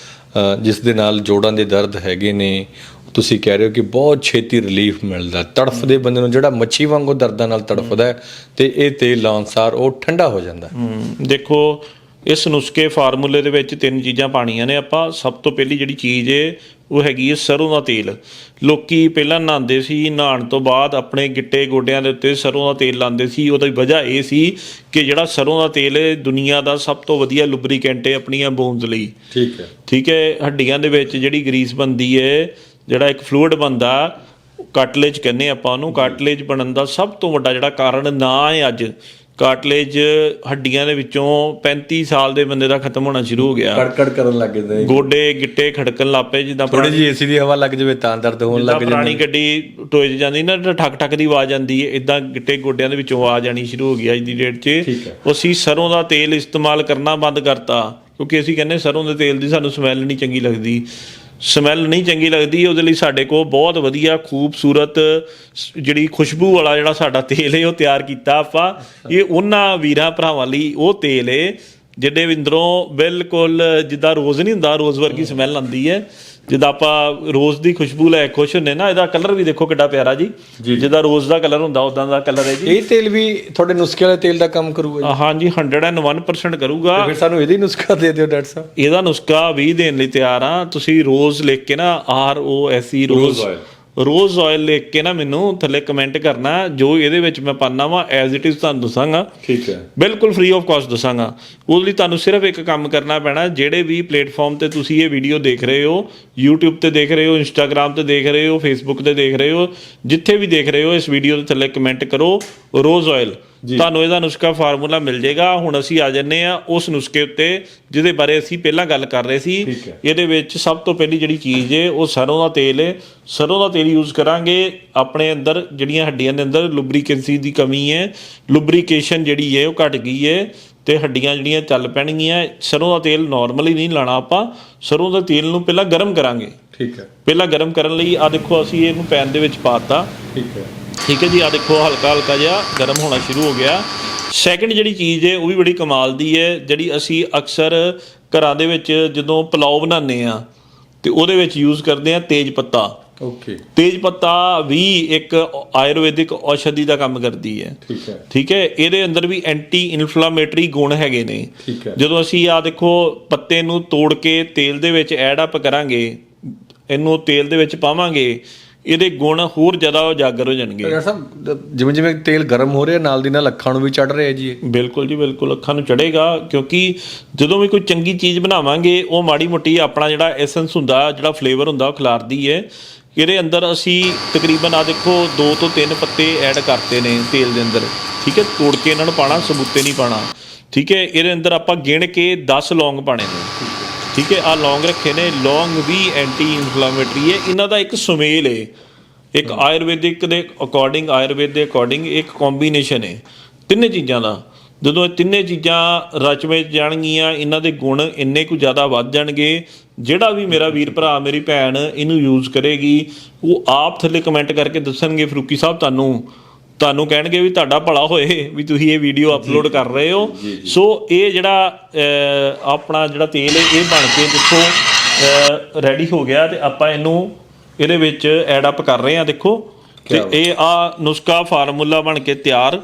Speaker 1: ਜਿਸ ਦੇ ਨਾਲ ਜੋੜਾਂ ਦੇ ਦਰਦ ਹੈਗੇ ਨੇ, ਤੁਸੀਂ ਕਹਿ ਰਹੇ ਹੋ ਕਿ ਬਹੁਤ ਛੇਤੀ ਰਿਲੀਫ ਮਿਲਦਾ। ਤੜਫਦੇ ਬੰਦੇ ਨੂੰ ਜਿਹੜਾ ਮੱਛੀ ਵਾਂਗੂ ਦਰਦਾਂ ਨਾਲ ਤੜਫਦਾ ਤੇ ਇਹ ਤੇਲ ਲਾਉਣ ਸਾਰ ਉਹ ਠੰਡਾ ਹੋ ਜਾਂਦਾ
Speaker 2: ਦੇਖੋ ਇਸ ਨੁਸਖੇ ਫਾਰਮੂਲੇ ਦੇ ਵਿੱਚ ਤਿੰਨ ਚੀਜ਼ਾਂ ਪਾਣੀਆਂ ਨੇ। ਆਪਾਂ ਸਭ ਤੋਂ ਪਹਿਲੀ ਜਿਹੜੀ ਚੀਜ਼ ਏ ਉਹ ਹੈਗੀ ਏ ਸਰੋਂ ਦਾ ਤੇਲ। ਲੋਕੀ ਪਹਿਲਾਂ ਨਹਾਉਂਦੇ ਸੀ ਨਹਾਉਣ ਤੋਂ ਬਾਅਦ ਆਪਣੇ ਗਿੱਟੇ ਗੋਡਿਆਂ ਦੇ ਉੱਤੇ ਸਰੋਂ ਦਾ ਤੇਲ ਲਾਉਂਦੇ ਸੀ। ਉਹਦੀ ਵਜ੍ਹਾ ਇਹ ਸੀ ਕਿ ਜਿਹੜਾ ਸਰੋਂ ਦਾ ਤੇਲ ਏ ਦੁਨੀਆ ਦਾ ਸਭ ਤੋਂ ਵਧੀਆ ਲੁਬਰੀਕੈਂਟ ਏ ਆਪਣੀਆਂ ਬੋਨਸ ਲਈ।
Speaker 1: ਠੀਕ ਹੈ।
Speaker 2: ਠੀਕ ਹੈ ਹੱਡੀਆਂ ਦੇ ਵਿੱਚ ਜਿਹੜੀ ਗਰੀਸ ਬਣਦੀ ਏ ਜਿਹੜਾ ਇੱਕ ਫਲੂਇਡ ਬਣਦਾ ਕਾਟਲੇਜ ਕਹਿੰਦੇ ਆਪਾਂ ਉਹਨੂੰ। ਕਾਟਲੇਜ ਬਣਨ ਦਾ ਸਭ ਤੋਂ ਵੱਡਾ ਜਿਹੜਾ ਕਾਰਨ ਨਾ ਹੈ ਅੱਜ। ਕਾਟਲੇਜ ਹੱਡੀਆਂ ਦੇ ਵਿੱਚੋਂ 35 ਸਾਲ ਦੇ ਬੰਦੇ ਦਾ ਖਤਮ ਹੋਣਾ ਸ਼ੁਰੂ ਹੋ ਗਿਆ।
Speaker 1: ਕੜਕੜ ਕਰਨ ਲੱਗ ਜਾਂਦੇ
Speaker 2: ਗੋਡੇ ਗਿੱਟੇ ਖੜਕਣ ਲੱਪੇ ਜਿੱਦਾਂ
Speaker 1: ਥੋੜੀ ਜਿਹੀ ਏਸੀ ਦੀ ਹਵਾ ਲੱਗ ਜਾਵੇ ਤਾਂ ਦਰਦ ਹੋਣ ਲੱਗ ਜਾਂਦਾ
Speaker 2: ਪੁਰਾਣੀ ਗੱਡੀ ਟੋਏ ਜਾਂਦੀ ਨਾ ਠਕ ਠਕ ਦੀ ਆਵਾਜ਼ ਆਉਂਦੀ ਹੈ ਇਦਾਂ ਗਿੱਟੇ ਗੋਡਿਆਂ ਦੇ ਵਿੱਚੋਂ ਆਵਾਜ਼ ਆਣੀ ਸ਼ੁਰੂ ਹੋ ਗਈ ਅੱਜ ਦੀ ਡੇਟ 'ਚ। ਅਸੀਂ ਸਰੋਂ ਦਾ ਤੇਲ ਇਸਤੇਮਾਲ ਕਰਨਾ ਬੰਦ ਕਰਤਾ ਕਿਉਂਕਿ ਅਸੀਂ ਕਹਿੰਦੇ ਸਰੋਂ ਦੇ ਤੇਲ ਦੀ ਸਾਨੂੰ ਸਮੈਲ ਨਹੀਂ ਚੰਗੀ ਲੱਗਦੀ। ਸਮੈਲ ਨਹੀਂ ਚੰਗੀ ਲੱਗਦੀ ਉਹਦੇ ਲਈ ਸਾਡੇ ਕੋਲ ਬਹੁਤ ਵਧੀਆ ਖੂਬਸੂਰਤ ਜਿਹੜੀ ਖੁਸ਼ਬੂ ਵਾਲਾ ਜਿਹੜਾ ਸਾਡਾ ਤੇਲ ਹੈ ਉਹ ਤਿਆਰ ਕੀਤਾ ਆਪਾਂ। ਇਹ ਉਹਨਾਂ ਵੀਰਾਂ ਭਰਾਵਾਂ ਲਈ ਉਹ ਤੇਲ ਹੈ ਜਿਹੜੇ ਵਿੰਦਰੋਂ ਬਿਲਕੁਲ ਜਿੱਦਾਂ ਰੋਜ਼ ਨਹੀਂ ਹੁੰਦਾ ਰੋਜ਼ ਵਰਗੀ ਸਮੈਲ ਆਉਂਦੀ ਹੈ। ਜਿੱਦਾਂ ਆਪਾਂ ਰੋਜ਼ ਦੀ ਖੁਸ਼ਬੂ ਲੈ ਖੁਸ਼ ਹੁੰਨੇ ਨਾ ਇਹਦਾ ਕਲਰ ਵੀ ਦੇਖੋ ਕਿੱਡਾ ਪਿਆਰਾ ਜੀ। ਜਿੱਦਾਂ ਰੋਜ਼ ਦਾ ਕਲਰ ਹੁੰਦਾ ਉਦਾਂ ਦਾ ਕਲਰ ਹੈ ਜੀ।
Speaker 1: ਇਹ ਤੇਲ ਵੀ ਤੁਹਾਡੇ ਨੁਸਖੇ ਵਾਲੇ ਤੇਲ ਦਾ ਕੰਮ ਕਰੂਗਾ ਜੀ।
Speaker 2: ਹਾਂਜੀ 101% ਕਰੂਗਾ।
Speaker 1: ਫਿਰ ਸਾਨੂੰ ਇਹਦੀ ਨੁਸਖਾ ਦੇ ਦਿਓ ਡਾਕਟਰ ਸਾਹਿਬ।
Speaker 2: ਇਹਦਾ ਨੁਸਖਾ ਵੀ ਦੇਣ ਲਈ ਤਿਆਰ ਆ ਤੁਸੀਂ ਰੋਜ਼ ਲਿਖ ਕੇ ਨਾ R O S E rose. Rose oil ਲਿਖ ਕੇ ਨਾ ਮੈਨੂੰ ਥੱਲੇ ਕਮੈਂਟ ਕਰਨਾ ਜੋ ਇਹਦੇ ਵਿੱਚ ਮੈਂ ਪਾਣਾ ਵਾ ਐਜ਼ ਇਟ ਇਜ਼ ਤੁਹਾਨੂੰ ਦੱਸਾਂਗਾ।
Speaker 1: ਠੀਕ ਹੈ।
Speaker 2: ਬਿਲਕੁਲ ਫ੍ਰੀ ਆਫ ਕਾਸਟ ਦੱਸਾਂਗਾ। ਉਹਦੇ ਲਈ ਤੁਹਾਨੂੰ ਸਿਰਫ ਇੱਕ ਕੰਮ ਕਰਨਾ ਪੈਣਾ ਜਿਹੜੇ ਵੀ ਪਲੇਟਫਾਰਮ ਤੇ ਤੁਸੀਂ ਇਹ ਵੀਡੀਓ ਦੇਖ ਰਹੇ ਹੋ YouTube ਤੇ ਦੇਖ ਰਹੇ ਹੋ Instagram ਤੇ ਦੇਖ ਰਹੇ ਹੋ Facebook ਤੇ ਦੇਖ ਰਹੇ ਹੋ ਜਿੱਥੇ ਵੀ ਦੇਖ ਰਹੇ ਹੋ ਇਸ ਵੀਡੀਓ ਦੇ ਥੱਲੇ ਕਮੈਂਟ ਕਰੋ ਰੋਜ਼ ਆਇਲ ਤੁਹਾਨੂੰ ਇਹਦਾ ਨੁਸਖਾ ਫਾਰਮੂਲਾ ਮਿਲ ਜਾਏਗਾ। ਹੁਣ ਅਸੀਂ ਆ ਜੰਨੇ ਆ ਉਸ ਨੁਸਖੇ ਉੱਤੇ ਜਿਹਦੇ ਬਾਰੇ ਅਸੀਂ ਪਹਿਲਾਂ ਗੱਲ ਕਰ ਰਹੇ ਸੀ। ਇਹਦੇ ਵਿੱਚ ਸਭ ਤੋਂ ਪਹਿਲੀ ਜਿਹੜੀ ਚੀਜ਼ ਹੈ ਉਹ ਸਰੋਂ ਦਾ ਤੇਲ ਹੈ ਸਰੋਂ ਦਾ ਤੇਲ ਯੂਜ਼ ਕਰਾਂਗੇ ਆਪਣੇ ਅੰਦਰ ਜਿਹੜੀਆਂ ਹੱਡੀਆਂ ਦੇ ਅੰਦਰ ਲੁਬਰੀਕੈਂਸੀ ਦੀ ਕਮੀ ਹੈ ਲੁਬਰੀਕੇਸ਼ਨ ਜਿਹੜੀ ਹੈ ਉਹ ਘਟ ਗਈ ਹੈ ਤੇ ਹੱਡੀਆਂ ਜਿਹੜੀਆਂ ਚੱਲ ਪੈਣਗੀਆਂ ਸਰੋਂ ਦਾ ਤੇਲ ਨਾਰਮਲੀ ਨਹੀਂ ਲਾਣਾ ਆਪਾਂ। ਸਰੋਂ ਦਾ ਤੇਲ ਨੂੰ ਪਹਿਲਾਂ ਗਰਮ ਕਰਾਂਗੇ।
Speaker 1: ਠੀਕ ਹੈ।
Speaker 2: ਪਹਿਲਾਂ ਗਰਮ ਕਰਨ ਲਈ ਆ ਦੇਖੋ ਅਸੀਂ ਇਹਨੂੰ ਪੈਨ ਦੇ ਵਿੱਚ ਪਾਤਾ
Speaker 1: ਠੀਕ ਹੈ।
Speaker 2: ਠੀਕ ਹੈ ਜੀ ਆ ਦੇਖੋ ਹਲਕਾ ਹਲਕਾ ਜਿਹਾ ਗਰਮ ਹੋਣਾ ਸ਼ੁਰੂ ਹੋ ਗਿਆ। ਸੈਕੰਡ ਜਿਹੜੀ ਚੀਜ਼ ਹੈ ਉਹ ਵੀ ਬੜੀ ਕਮਾਲ ਦੀ ਹੈ ਜਿਹੜੀ ਅਸੀਂ ਅਕਸਰ ਘਰਾਂ ਦੇ ਵਿੱਚ ਜਦੋਂ ਪੁਲਾਓ ਬਣਾਉਂਦੇ ਆ ਤੇ ਉਹਦੇ ਵਿੱਚ ਯੂਜ਼ ਕਰਦੇ ਆ ਤੇਜ ਪੱਤਾ।
Speaker 1: ਓਕੇ
Speaker 2: ਤੇਜ ਪੱਤਾ ਵੀ ਇੱਕ ਆਯੁਰਵੈਦਿਕ ਔਸ਼ਧੀ ਦਾ ਕੰਮ ਕਰਦੀ ਹੈ।
Speaker 1: ਠੀਕ ਹੈ।
Speaker 2: ਠੀਕ ਹੈ ਇਹਦੇ ਅੰਦਰ ਵੀ ਐਂਟੀ ਇਨਫਲੇਮੇਟਰੀ ਗੁਣ ਹੈਗੇ ਨੇ।
Speaker 1: ਠੀਕ ਹੈ।
Speaker 2: ਜਦੋਂ ਅਸੀਂ ਆ ਦੇਖੋ ਪੱਤੇ ਨੂੰ ਤੋੜ ਕੇ ਤੇਲ ਦੇ ਵਿੱਚ ਐਡ ਅਪ ਕਰਾਂਗੇ ਇਹਨੂੰ ਤੇਲ ਦੇ ਵਿੱਚ ਪਾਵਾਂਗੇ ਇਹਦੇ ਗੁਣ ਹੋਰ ਜ਼ਿਆਦਾ ਉਜਾਗਰ ਹੋ ਜਾਣਗੇ।
Speaker 1: ਡਾਕਟਰ ਸਾਹਿਬ ਜਿਵੇਂ ਜਿਵੇਂ ਤੇਲ ਗਰਮ ਹੋ ਰਿਹਾ ਨਾਲ ਦੀ ਨਾਲ ਅੱਖਾਂ ਨੂੰ ਵੀ ਚੜ ਰਿਹਾ ਜੀ ਇਹ।
Speaker 2: ਬਿਲਕੁਲ ਜੀ ਬਿਲਕੁਲ ਅੱਖਾਂ ਨੂੰ ਚੜੇਗਾ ਕਿਉਂਕਿ ਜਦੋਂ ਵੀ ਕੋਈ ਚੰਗੀ ਚੀਜ਼ ਬਣਾਵਾਂਗੇ ਉਹ ਮਾੜੀ ਮੋਟੀ ਆਪਣਾ ਜਿਹੜਾ ਐਸੈਂਸ ਹੁੰਦਾ ਜਿਹੜਾ ਫਲੇਵਰ ਹੁੰਦਾ ਉਹ ਖਿਲਾਰਦੀ ਹੈ ਇਹਦੇ ਅੰਦਰ ਅਸੀਂ ਤਕਰੀਬਨ ਆ ਦੇਖੋ 2 ਤੋਂ 3 ਪੱਤੇ ਐਡ ਕਰਤੇ ਨੇ ਤੇਲ ਦੇ ਅੰਦਰ। ਠੀਕ ਹੈ ਤੋੜ ਕੇ ਇਹਨਾਂ ਨੂੰ ਪਾਣਾ ਸਬੂਤੇ ਨਹੀਂ ਪਾਣਾ। ਠੀਕ ਹੈ ਇਹਦੇ ਅੰਦਰ ਆਪਾਂ ਗਿਣ ਕੇ 10 ਲੌਂਗ ਪਾਣੇ ਨੇ। ਠੀਕ ਹੈ ਆ ਲੌਂਗ ਰੱਖੇ ਨੇ, ਲੌਂਗ ਵੀ ਐਂਟੀ ਇਨਫਲਾਮੇਟਰੀ ਹੈ। ਇਹਨਾਂ ਦਾ ਇੱਕ ਸੁਮੇਲ ਹੈ। ਇੱਕ ਆਯੁਰਵੈਦਿਕ ਦੇ ਅਕੋਰਡਿੰਗ ਆਯੁਰਵੇਦ ਦੇ ਅਕੋਰਡਿੰਗ ਇੱਕ ਕੰਬੀਨੇਸ਼ਨ ਹੈ। ਤਿੰਨੇ ਚੀਜ਼ਾਂ ਦਾ। ਜਦੋਂ ਇਹ ਤਿੰਨੇ ਚੀਜ਼ਾਂ ਰਚ ਵਿੱਚ ਜਾਣਗੀਆਂ, ਇਹਨਾਂ ਦੇ ਗੁਣ ਇੰਨੇ ਕੁ ਜ਼ਿਆਦਾ ਵੱਧ ਜਾਣਗੇ, ਜਿਹੜਾ ਵੀ ਮੇਰਾ ਵੀਰ ਭਰਾ, ਮੇਰੀ ਭੈਣ ਇਹਨੂੰ ਯੂਜ਼ ਕਰੇਗੀ, ਉਹ ਆਪ ਥੱਲੇ ਕਮੈਂਟ ਕਰਕੇ ਦੱਸਣਗੇ। ਫਰੂਕੀ ਸਾਹਿਬ, ਤੁਹਾਨੂੰ ਤੁਹਾਨੂੰ ਕਹਿਣਗੇ ਵੀ ਤੁਹਾਡਾ ਭਲਾ ਹੋਏ ਵੀ ਤੁਸੀਂ ਇਹ ਵੀਡੀਓ ਅਪਲੋਡ ਕਰ ਰਹੇ ਹੋ। ਸੋ ਇਹ ਜਿਹੜਾ ਆਪਣਾ ਜਿਹੜਾ ਤੇਲ ਹੈ ਇਹ ਬਣ ਕੇ ਦੇਖੋ ਰੈਡੀ ਹੋ ਗਿਆ ਤੇ ਆਪਾਂ ਇਹਨੂੰ ਇਹਦੇ ਵਿੱਚ ਐਡ ਅਪ ਕਰ ਰਹੇ ਹਾਂ ਦੇਖੋ। ਤੇ ਇਹ ਆ ਨੁਸਖਾ ਫਾਰਮੂਲਾ ਬਣ ਕੇ ਤਿਆਰ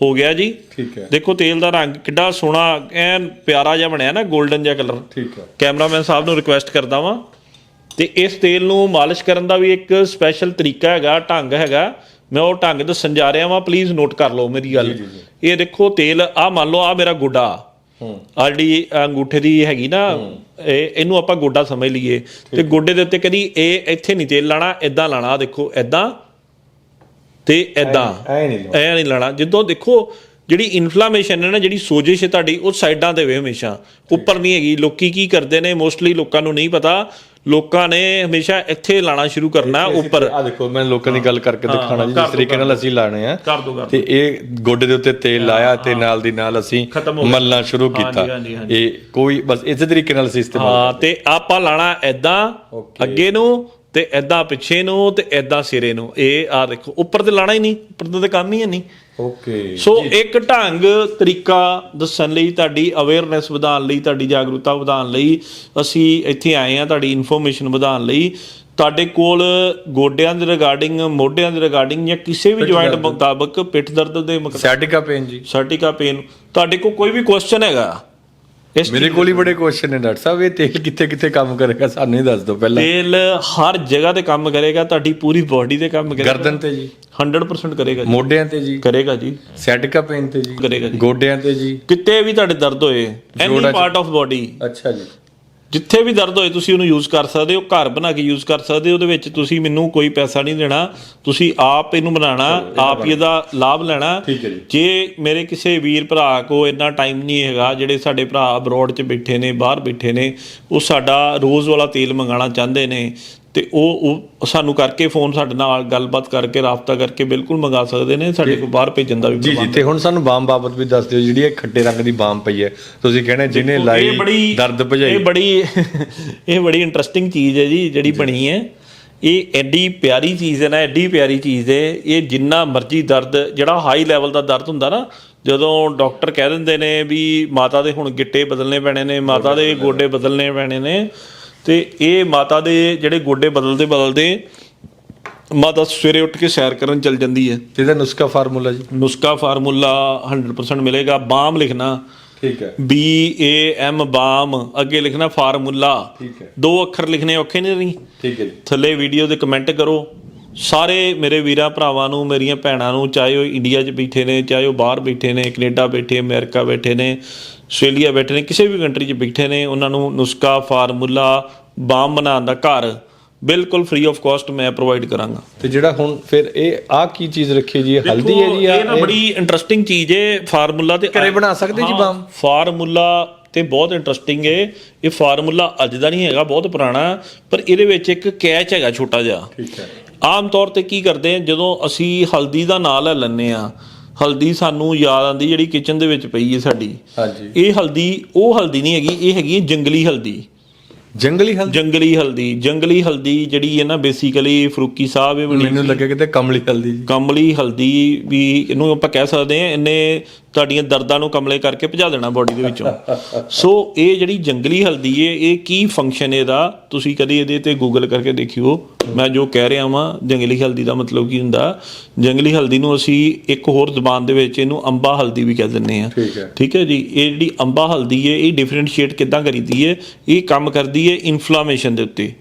Speaker 2: ਹੋ ਗਿਆ ਜੀ।
Speaker 1: ਠੀਕ ਹੈ।
Speaker 2: ਦੇਖੋ ਤੇਲ ਦਾ ਰੰਗ ਕਿੱਡਾ ਸੋਹਣਾ ਐਨ ਪਿਆਰਾ ਜਿਹਾ ਬਣਿਆ ਨਾ 골ਡਨ ਜਿਹਾ ਕਲਰ
Speaker 1: ਠੀਕ ਹੈ।
Speaker 2: ਕੈਮਰਾਮੈਨ ਸਾਹਿਬ ਨੂੰ ਰਿਕੁਐਸਟ ਕਰਦਾ ਵਾਂ। ਤੇ ਇਸ ਤੇਲ ਨੂੰ ਮਾਲਿਸ਼ ਕਰਨ ਦਾ ਵੀ ਇੱਕ ਸਪੈਸ਼ਲ ਤਰੀਕਾ ਹੈਗਾ ਢੰਗ ਹੈਗਾ। ਮੈਂ ਉਹ ਢੰਗ ਦੱਸਣ ਜਾ ਰਿਹਾ ਵਾਂ ਪਲੀਜ਼ ਨੋਟ ਕਰ ਲਓ ਮੇਰੀ ਗੱਲ। ਇਹ ਦੇਖੋ ਤੇਲ ਆ ਮੰਨ ਲਓ ਆ ਮੇਰਾ ਗੋਡਾ।
Speaker 1: ਹੂੰ।
Speaker 2: ਆਲਰੇਡੀ ਅੰਗੂਠੇ ਦੀ ਹੈਗੀ ਨਾ ਇਹ ਇਹਨੂੰ ਆਪਾਂ ਗੋਡਾ ਸਮਝ ਲਈਏ। ਤੇ ਗੋਡੇ ਦੇ ਉੱਤੇ ਕਦੀ ਇਹ ਇੱਥੇ ਨਹੀਂ ਤੇਲ ਲਾਣਾ ਇਦਾਂ ਲਾਣਾ ਆਹ ਦੇਖੋ ਇਦਾਂ ਤੇ ਇਦਾਂ
Speaker 1: ਐ ਨਹੀਂ ਲਓ।
Speaker 2: ਐ ਨਹੀਂ ਲਾਣਾ। ਜਦੋਂ ਦੇਖੋ ਜਿਹੜੀ ਇਨਫਲੇਮੇਸ਼ਨ ਹੈ ਨਾ ਜਿਹੜੀ ਸੋਜਿਸ਼ ਹੈ ਤੁਹਾਡੀ ਉਹ ਸਾਈਡਾਂ ਤੇ ਵੇ ਹਮੇਸ਼ਾ। ਉੱਪਰ ਨਹੀਂ ਹੈਗੀ। ਲੋਕੀ ਕੀ ਕਰਦੇ ਨੇ ਮੋਸਟਲੀ ਲੋਕਾਂ ਨੂੰ ਨਹੀਂ ਪਤਾ ਲੋਕਾਂ ਨੇ ਹਮੇਸ਼ਾ ਇੱਥੇ ਲਾਣਾ ਸ਼ੁਰੂ ਕਰਨਾ ਉੱਪਰ।
Speaker 1: ਆ ਦੇਖੋ ਮੈਂ ਲੋਕਾਂ ਦੀ ਗੱਲ ਕਰਕੇ ਦਿਖਾਣਾ ਜਿਸ ਤਰੀਕੇ ਨਾਲ ਅਸੀਂ ਲਾਣੇ ਆ। ਤੇ ਇਹ ਗੋਡੇ ਦੇ ਉੱਤੇ ਤੇਲ ਲਾਇਆ ਤੇ ਨਾਲ ਦੀ ਨਾਲ ਅਸੀਂ। ਮਲਣਾ ਸ਼ੁਰੂ ਕੀਤਾ। ਇਹ ਕੋਈ ਬਸ ਇਸੇ ਤਰੀਕੇ ਨਾਲ ਅਸੀਂ ਇਸਤੇਮਾਲ
Speaker 2: ਹਾਂ ਤੇ ਆਪਾਂ ਲਾਣਾ ਐਦਾਂ. ਅੱਗੇ ਨੂੰ ਤੇ ਐਦਾਂ ਪਿੱਛੇ ਨੂੰ ਤੇ ਐਦਾਂ ਸਿਰੇ ਨੂੰ। ਇਹ ਆ ਦੇਖੋ ਉੱਪਰ ਤੇ ਲਾਣਾ ਹੀ ਨਹੀਂ ਉੱਪਰ ਤੇ ਕੰਮ ਹੀ ਹੈ ਨਹੀਂ।
Speaker 1: ਓਕੇ
Speaker 2: ਸੋ ਇੱਕ ਢੰਗ ਤਰੀਕਾ ਦੱਸਣ ਲਈ ਤੁਹਾਡੀ ਅਵੇਅਰਨੈਸ ਵਧਾਉਣ ਲਈ ਤੁਹਾਡੀ ਜਾਗਰੂਕਤਾ ਵਧਾਉਣ ਲਈ ਅਸੀਂ ਇੱਥੇ ਆਏ ਆ ਤੁਹਾਡੀ ਇਨਫੋਰਮੇਸ਼ਨ ਵਧਾਉਣ ਲਈ। ਤੁਹਾਡੇ ਕੋਲ ਗੋਡਿਆਂ ਦੇ ਰਿਗਾਰਡਿੰਗ ਮੋਢਿਆਂ ਦੇ ਰਿਗਾਰਡਿੰਗ ਜਾਂ ਕਿਸੇ ਵੀ ਜੁਆਇੰਟ ਮੁਤਾਬਕ ਪਿੱਠ ਦਰਦ ਦੇ
Speaker 1: ਸੈਟਿਕਾ ਪੇਨ ਜੀ।
Speaker 2: ਸਰਟੀਕਾ ਪੇਨ ਤੁਹਾਡੇ ਕੋਲ ਕੋਈ ਵੀ ਕੁਐਸਚਨ ਹੈਗਾ ਇਸ
Speaker 1: ਮੇਰੇ ਕੋਲ ਹੀ ਬੜੇ ਕੁਐਸਚਨ ਨੇ ਡਾਕਟਰ ਸਾਹਿਬ ਇਹ ਤੇਲ ਕਿੱਥੇ ਕਿੱਥੇ ਕੰਮ ਕਰੇਗਾ ਸਾਨੂੰ ਹੀ ਦੱਸ ਦਿਓ ਪਹਿਲਾਂ।
Speaker 2: ਤੇਲ ਹਰ ਜਗ੍ਹਾ ਤੇ ਕੰਮ ਕਰੇਗਾ ਤੁਹਾਡੀ ਪੂਰੀ ਬਾਡੀ ਤੇ ਕੰਮ ਕਰੇਗਾ।
Speaker 1: ਗਰਦਨ ਤੇ ਜੀ।
Speaker 2: 100% ਕਰੇਗਾ ਜੀ।
Speaker 1: ਮੋਢਿਆਂ ਤੇ ਜੀ।
Speaker 2: ਕਰੇਗਾ ਜੀ।
Speaker 1: ਸੈਟਿਕਾ ਪੇਨ ਤੇ ਜੀ।
Speaker 2: ਕਰੇਗਾ ਜੀ।
Speaker 1: ਗੋਡਿਆਂ ਤੇ ਜੀ।
Speaker 2: ਕਿਤੇ ਵੀ ਤੁਹਾਡੇ ਦਰਦ ਹੋਏ ਐਨੀ। ਪਾਰਟ ਆਫ ਬਾਡੀ
Speaker 1: ਅੱਛਾ ਜੀ।
Speaker 2: ਜਿੱਥੇ ਵੀ ਦਰਦ ਹੋਏ ਤੁਸੀਂ ਉਹਨੂੰ ਯੂਜ਼ ਕਰ ਸਕਦੇ ਹੋ ਘਰ ਬਣਾ ਕੇ ਯੂਜ਼ ਕਰ ਸਕਦੇ ਹੋ ਉਹਦੇ ਵਿੱਚ ਤੁਸੀਂ ਮੈਨੂੰ ਕੋਈ ਪੈਸਾ ਨਹੀਂ ਦੇਣਾ ਤੁਸੀਂ ਆਪ ਇਹਨੂੰ ਬਣਾਉਣਾ ਆਪ ਹੀ ਇਹਦਾ ਲਾਭ ਲੈਣਾ
Speaker 1: ਜੀ।
Speaker 2: ਮੇਰੇ ਕਿਸੇ ਵੀਰ ਭਰਾ ਕੋ ਇੰਨਾ ਟਾਈਮ ਨਹੀਂ ਹੈਗਾ ਜਿਹੜੇ ਸਾਡੇ ਭਰਾ ਅਬਰੋਡ 'ਚ ਬੈਠੇ ਨੇ ਬਾਹਰ ਬੈਠੇ ਨੇ ਉਹ ਸਾਡਾ ਰੋਜ਼ ਵਾਲਾ ਤੇਲ ਮੰਗਾਉਣਾ ਚਾਹੁੰਦੇ ਨੇ ਤੇ ਉਹ ਉਹ ਸਾਨੂੰ ਕਰਕੇ ਫੋਨ ਸਾਡੇ ਨਾਲ ਗੱਲਬਾਤ ਕਰਕੇ ਰਾਬਤਾ ਕਰਕੇ ਬਿਲਕੁਲ ਮੰਗਾ ਸਕਦੇ ਨੇ ਸਾਡੇ ਕੋਲ ਬਾਹਰ ਭੇਜਣ ਦਾ ਵੀ
Speaker 1: ਜੀ ਜੀ ਤੇ ਹੁਣ ਸਾਨੂੰ ਬਾਮ ਬਾਬਤ ਵੀ ਦੱਸ ਦਿਓ ਜਿਹੜੀ ਇਹ ਖੱਟੇ ਰੰਗ ਦੀ ਬਾਮ ਪਈ ਹੈ। ਤੁਸੀਂ ਕਹਿੰਦੇ ਜਿਹਨੇ ਲਾਈ
Speaker 2: ਇਹ
Speaker 1: ਦਰਦ
Speaker 2: ਇਹ
Speaker 1: ਭਜਾਈ
Speaker 2: ਬੜੀ ਇਹ ਬੜੀ ਇੰਟਰਸਟਿੰਗ ਚੀਜ਼ ਹੈ ਜੀ ਜਿਹੜੀ ਬਣੀ ਹੈ। ਇਹ ਐਡੀ ਪਿਆਰੀ ਚੀਜ਼ ਹੈ ਨਾ ਐਡੀ ਪਿਆਰੀ ਚੀਜ਼ ਹੈ। ਇਹ ਜਿੰਨਾ ਮਰਜ਼ੀ ਦਰਦ ਜਿਹੜਾ ਹਾਈ ਲੈਵਲ ਦਾ ਦਰਦ ਹੁੰਦਾ ਨਾ ਜਦੋਂ ਡਾਕਟਰ ਕਹਿ ਦਿੰਦੇ ਨੇ ਵੀ ਮਾਤਾ ਦੇ ਹੁਣ ਗਿੱਟੇ ਬਦਲਨੇ ਪੈਣੇ ਨੇ ਮਾਤਾ ਦੇ ਗੋਡੇ ਬਦਲਨੇ ਪੈਣੇ ਨੇ ਤੇ ਇਹ ਮਾਤਾ ਦੇ ਜਿਹੜੇ ਗੋਡੇ ਬਦਲਦੇ ਬਦਲਦੇ ਮਾਤਾ ਸਵੇਰੇ ਉੱਠ ਕੇ ਸੈਰ ਕਰਨ ਚੱਲ ਜਾਂਦੀ ਹੈ।
Speaker 1: ਤੇ ਇਹਦਾ ਨੁਸਖਾ ਫਾਰਮੂਲਾ ਜੀ।
Speaker 2: ਨੁਸਖਾ ਫਾਰਮੂਲਾ 100% ਮਿਲੇਗਾ। ਬਾਮ ਲਿਖਣਾ।
Speaker 1: ਠੀਕ ਹੈ।
Speaker 2: B A M ਬਾਮ ਅੱਗੇ ਲਿਖਣਾ ਫਾਰਮੂਲਾ।
Speaker 1: ਠੀਕ ਹੈ।
Speaker 2: ਦੋ ਅੱਖਰ ਲਿਖਣੇ ਔਖੇ ਨਹੀਂ?
Speaker 1: ਠੀਕ ਹੈ
Speaker 2: ਥੱਲੇ ਵੀਡੀਓ ਦੇ ਕਮੈਂਟ ਕਰੋ। ਸਾਰੇ ਮੇਰੇ ਵੀਰਾਂ ਭਰਾਵਾਂ ਨੂੰ ਮੇਰੀਆਂ ਭੈਣਾਂ ਨੂੰ ਚਾਹੇ ਉਹ ਇੰਡੀਆ 'ਚ ਬੈਠੇ ਨੇ ਚਾਹੇ ਉਹ ਬਾਹਰ ਬੈਠੇ ਨੇ ਕੈਨੇਡਾ ਬੈਠੇ ਅਮਰੀਕਾ ਬੈਠੇ ਨੇ ਆਸਟ੍ਰੇਲੀਆ ਬੈਠੇ ਨੇ ਕਿਸੇ ਵੀ ਕੰਟਰੀ 'ਚ ਬੈਠੇ ਨੇ ਉਹਨਾਂ ਨੂੰ ਨੁਸਖਾ ਫਾਰਮੂਲਾ ਬਾਮ ਬਣਾਉਣ ਦਾ ਘਰ ਬਿਲਕੁਲ ਫ੍ਰੀ ਆਫ ਕਾਸਟ ਮੈਂ ਪ੍ਰੋਵਾਈਡ ਕਰਾਂਗਾ।
Speaker 1: ਤੇ ਜਿਹੜਾ ਹੁਣ ਫਿਰ ਇਹ ਆ ਕੀ ਚੀਜ਼ ਰੱਖੀ ਜੀ? ਇਹ ਹਲਦੀ ਹੈ ਜੀ
Speaker 2: ਇਹ ਨਾ ਬੜੀ ਇੰਟਰਸਟਿੰਗ ਚੀਜ਼ ਹੈ ਫਾਰਮੂਲਾ ਤੇ
Speaker 1: ਘਰੇ ਬਣਾ ਸਕਦੇ ਜੀ ਬਾਮ?
Speaker 2: ਫਾਰਮੂਲਾ ਤੇ ਬਹੁਤ ਇੰਟਰਸਟਿੰਗ ਹੈ ਇਹ ਫਾਰਮੂਲਾ ਅੱਜ ਦਾ ਨਹੀਂ ਹੈਗਾ ਬਹੁਤ ਪੁਰਾਣਾ ਪਰ ਇਹਦੇ ਵਿੱਚ ਇੱਕ ਕੈਚ ਹੈਗਾ ਛੋਟਾ ਜਿਹਾ।
Speaker 1: ਠੀਕ ਹੈ।
Speaker 2: ਆਮ ਤੌਰ ਤੇ ਕੀ ਕਰਦੇ ਆ ਜਦੋਂ ਅਸੀਂ ਹਲਦੀ ਦਾ ਨਾਂ ਲੈ ਲੈਂਦੇ ਆ ਹਲਦੀ ਸਾਨੂੰ ਯਾਦ ਆਂਦੀ ਜਿਹੜੀ ਕਿਚਨ ਦੇ ਵਿੱਚ ਪਈ ਹੈ ਸਾਡੀ।
Speaker 1: ਹਾਂਜੀ।
Speaker 2: ਇਹ ਹਲਦੀ ਉਹ ਹਲਦੀ ਨਹੀਂ ਹੈਗੀ ਇਹ ਹੈਗੀ ਜੰਗਲੀ ਹਲਦੀ।
Speaker 1: ਜੰਗਲੀ ਹਲਦੀ?
Speaker 2: ਜੰਗਲੀ ਹਲਦੀ ਜੰਗਲੀ ਹਲਦੀ ਜਿਹੜੀ ਹੈ ਨਾ ਬੇਸਿਕਲੀ ਫਰੂਕੀ ਸਾਹਿਬ ਇਹ
Speaker 1: ਮੈਨੂੰ ਲੱਗਿਆ ਕਿਤੇ ਕਮਲੀ ਹਲਦੀ ਜੀ।
Speaker 2: ਕਮਲੀ ਹਲਦੀ ਵੀ ਇਹਨੂੰ ਆਪਾਂ ਕਹਿ ਸਕਦੇ ਹਾਂ ਇਹਨੇ ਤੁਹਾਡੀਆਂ ਦਰਦਾਂ ਨੂੰ ਕਮਲੇ ਕਰਕੇ ਭਜਾ ਦੇਣਾ ਬਾਡੀ ਦੇ ਵਿੱਚੋਂ। ਸੋ ਇਹ ਜਿਹੜੀ ਜੰਗਲੀ ਹਲਦੀ ਏ ਇਹ ਕੀ ਫੰਕਸ਼ਨ ਇਹਦਾ? ਤੁਸੀਂ ਕਦੀ ਇਹਦੇ ਤੇ ਗੂਗਲ ਕਰਕੇ ਦੇਖਿਓ। ਮੈਂ ਜੋ ਕਹਿ ਰਿਹਾ ਵਾਂ ਜੰਗਲੀ ਹਲਦੀ ਦਾ ਮਤਲਬ ਕੀ ਹੁੰਦਾ? ਜੰਗਲੀ ਹਲਦੀ ਨੂੰ ਅਸੀਂ ਇੱਕ ਹੋਰ ਜ਼ੁਬਾਨ ਦੇ ਵਿੱਚ ਇਹਨੂੰ ਅੰਬਾ ਹਲਦੀ ਵੀ ਕਹਿ ਦਿੰਦੇ ਆ
Speaker 1: ਠੀਕ ਹੈ।
Speaker 2: ਜੀ? ਇਹ ਜਿਹੜੀ ਅੰਬਾ ਹਲਦੀ ਹੈ ਇਹ ਡਿਫਰੈਂਸ਼ੀਏਟ ਕਿੱਦਾਂ ਕਰੀਦੀ ਹੈ ਇਹ ਕੰਮ ਕਰਦੀ ਹੈ ਇਨਫਲੇਮੇਸ਼ਨ ਦੇ ਉੱਤੇ।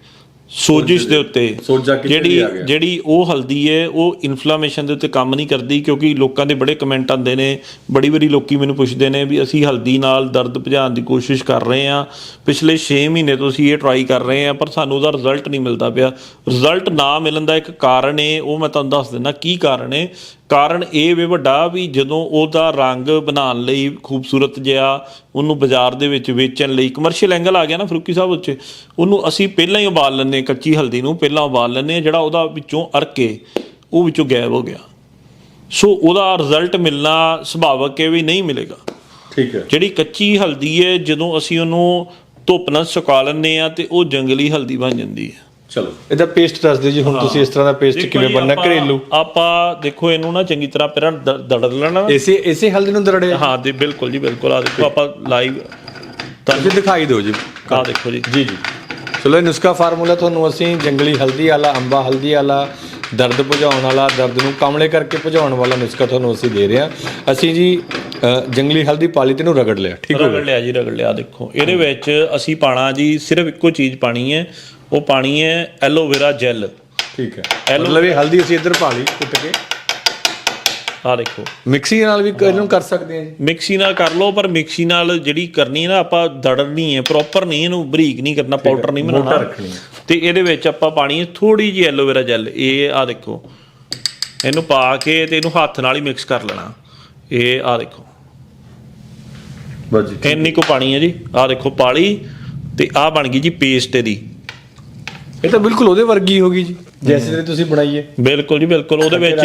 Speaker 2: ਸੋਜਿਸ਼ ਦੇ ਉੱਤੇ।
Speaker 1: ਸੋਜਾ ਕਿੱਥੇ
Speaker 2: ਜਿਹੜੀ
Speaker 1: ਦੀ ਆ ਗਿਆ?
Speaker 2: ਜਿਹੜੀ ਉਹ ਹਲਦੀ ਹੈ ਉਹ ਇਨਫਲੇਮੇਸ਼ਨ ਦੇ ਉੱਤੇ ਕੰਮ ਨਹੀਂ ਕਰਦੀ ਕਿਉਂਕਿ ਲੋਕਾਂ ਦੇ ਬੜੇ ਕਮੈਂਟ ਆਉਂਦੇ ਨੇ ਬੜੀ ਵਾਰੀ ਲੋਕੀ ਮੈਨੂੰ ਪੁੱਛਦੇ ਨੇ ਵੀ ਅਸੀਂ ਹਲਦੀ ਨਾਲ ਦਰਦ ਭਜਾਉਣ ਦੀ ਕੋਸ਼ਿਸ਼ ਕਰ ਰਹੇ ਹਾਂ। ਪਿਛਲੇ 6 ਮਹੀਨੇ ਤੋਂ ਅਸੀਂ ਇਹ ਟਰਾਈ ਕਰ ਰਹੇ ਹਾਂ ਪਰ ਸਾਨੂੰ ਉਹਦਾ ਰਿਜ਼ਲਟ ਨਹੀਂ ਮਿਲਦਾ ਪਿਆ। ਰਿਜ਼ਲਟ ਨਾ ਮਿਲਣ ਦਾ ਇੱਕ ਕਾਰਨ ਹੈ ਉਹ ਮੈਂ ਤੁਹਾਨੂੰ ਦੱਸ ਦਿੰਦਾ ਕੀ ਕਾਰਨ ਹੈ ਕਾਰਨ ਇਹ ਵੇ ਵੱਡਾ ਵੀ ਜਦੋਂ ਉਹਦਾ ਰੰਗ ਬਣਾਉਣ ਲਈ ਖੂਬਸੂਰਤ ਜਿਹਾ ਉਹਨੂੰ ਬਾਜ਼ਾਰ ਦੇ ਵਿੱਚ ਵੇਚਣ ਲਈ ਕਮਰਸ਼ੀਅਲ ਐਂਗਲ ਆ ਗਿਆ ਨਾ ਫਰੂਕੀ ਸਾਹਿਬ ਉੱਚ ਉਹਨੂੰ ਅਸੀਂ ਪਹਿਲਾਂ ਹੀ ਉਬਾਲ ਲੈਂਦੇ ਕੱਚੀ ਹਲਦੀ ਨੂੰ ਪਹਿਲਾਂ ਉਬਾਲ ਲੈਂਦੇ ਜਿਹੜਾ ਉਹਦਾ ਵਿੱਚੋਂ ਅਰਕੇ ਉਹ ਵਿੱਚੋਂ ਗਾਇਬ ਹੋ ਗਿਆ। ਸੋ ਉਹਦਾ ਰਿਜ਼ਲਟ ਮਿਲਣਾ ਸੁਭਾਵਕ ਹੈ ਵੀ ਨਹੀਂ ਮਿਲੇਗਾ।
Speaker 1: ਠੀਕ ਹੈ।
Speaker 2: ਜਿਹੜੀ ਕੱਚੀ ਹਲਦੀ ਹੈ ਜਦੋਂ ਅਸੀਂ ਉਹਨੂੰ ਧੁੱਪ ਨਾਲ ਸੁਕਾ ਲੈਂਦੇ ਆ ਤੇ ਉਹ ਜੰਗਲੀ ਹਲਦੀ ਬਣ ਜਾਂਦੀ ਹੈ।
Speaker 1: ਚਲੋ। ਇਹਦਾ ਪੇਸਟ ਦੱਸ ਦਿਓ ਜੀ ਹੁਣ ਤੁਸੀਂ ਇਸ ਤਰ੍ਹਾਂ ਦਾ ਪੇਸਟ ਕਿਵੇਂ ਬਣਨਾ ਘਰੇਲੂ।
Speaker 2: ਆਪਾਂ ਦੇਖੋ ਇਹਨੂੰ ਨਾ ਚੰਗੀ ਤਰ੍ਹਾਂ ਪਹਿਲਾਂ ਦੜ ਲੈਣਾ।
Speaker 1: ਇਸੇ ਇਸੇ ਹਲਦੀ ਨੂੰ ਦਰੜਿਆ
Speaker 2: ਹਾਂ ਜੀ ਬਿਲਕੁਲ ਜੀ ਬਿਲਕੁਲ। ਆ ਦੇਖੋ ਆਪਾਂ ਲਾਈਵ
Speaker 1: ਤੁਸੀਂ ਦਿਖਾਈ ਦਿਓ ਜੀ।
Speaker 2: ਆ ਦੇਖੋ ਜੀ।
Speaker 1: ਜੀ ਜੀ। ਚਲੋ ਇਹ ਨੁਸਖਾ ਫਾਰਮੂਲਾ ਤੁਹਾਨੂੰ ਅਸੀਂ ਜੰਗਲੀ ਹਲਦੀ ਵਾਲਾ ਅੰਬਾ ਹਲਦੀ ਵਾਲਾ ਦਰਦ ਭਜਾਉਣ ਵਾਲਾ ਦਰਦ ਨੂੰ ਕਮਲੇ ਕਰਕੇ ਭਜਾਉਣ ਵਾਲਾ ਨੁਸਖਾ ਤੁਹਾਨੂੰ ਅਸੀਂ ਦੇ ਰਹੇ ਹਾਂ। ਅਸੀਂ ਜੀ ਜੰਗਲੀ ਹਲਦੀ ਪਾਲੀ ਤੇ ਨੂੰ ਰਗੜ ਲਿਆ ਠੀਕ ਹੋ
Speaker 2: ਰਗੜ ਲਿਆ ਜੀ ਰਗੜ ਲਿਆ। ਦੇਖੋ ਇਹਦੇ ਵਿੱਚ ਅਸੀਂ ਪਾਣਾ ਜੀ ਸਿਰਫ ਇੱਕੋ ਚੀਜ਼ ਪਾਣੀ ਹੈ। ਉਹ ਪਾਣੀ ਹੈ ਐਲੋਵੇਰਾ ਜੈਲ।
Speaker 1: ਠੀਕ ਹੈ। ਮਤਲਬ ਇਹ ਹਲਦੀ ਅਸੀਂ ਇੱਧਰ ਪਾ ਲਈ ਕੁੱਟ ਕੇ।
Speaker 2: ਆ ਦੇਖੋ।
Speaker 1: ਮਿਕਸੀ ਨਾਲ ਵੀ ਇਹਨੂੰ ਕਰ ਸਕਦੇ ਹਾਂ ਜੀ।
Speaker 2: ਮਿਕਸੀ ਨਾਲ ਕਰ ਲਓ ਪਰ ਮਿਕਸੀ ਨਾਲ ਜਿਹੜੀ ਕਰਨੀ ਹੈ ਨਾ ਆਪਾਂ ਦੜਨੀ ਹੈ ਪ੍ਰੋਪਰ ਨਹੀਂ ਇਹਨੂੰ ਬਰੀਕ ਨਹੀਂ ਕਰਨਾ ਪਾਊਡਰ ਨਹੀਂ ਬਣਾਉਣਾ। ਤੇ ਇਹਦੇ ਵਿੱਚ ਆਪਾਂ ਪਾਣੀ ਥੋੜੀ ਜਿਹੀ ਐਲੋਵੇਰਾ ਜੈਲ ਇਹ ਆ ਦੇਖੋ। ਇਹਨੂੰ ਪਾ ਕੇ ਤੇ ਇਹਨੂੰ ਹੱਥ ਨਾਲ ਹੀ ਮਿਕਸ ਕਰ ਲੈਣਾ। ਇਹ ਆ ਦੇਖੋ।
Speaker 1: ਬਸ ਜੀ
Speaker 2: ਇੰਨੀ ਕੁ ਪਾਣੀ ਹੈ ਜੀ। ਆ ਦੇਖੋ ਪਾਲੀ ਤੇ ਆ ਬਣ ਗਈ ਜੀ ਪੇਸਟ ਇਹਦੀ।
Speaker 1: ਇਹ ਤਾਂ ਬਿਲਕੁਲ ਉਹਦੇ ਵਰਗੀ ਹੋ ਗਈ ਜੀ ਜੈਸੇ ਜਿਹੜੀ ਤੁਸੀਂ ਬਣਾਈ ਹੈ।
Speaker 2: ਬਿਲਕੁਲ ਜੀ ਬਿਲਕੁਲ। ਉਹਦੇ ਵਿੱਚ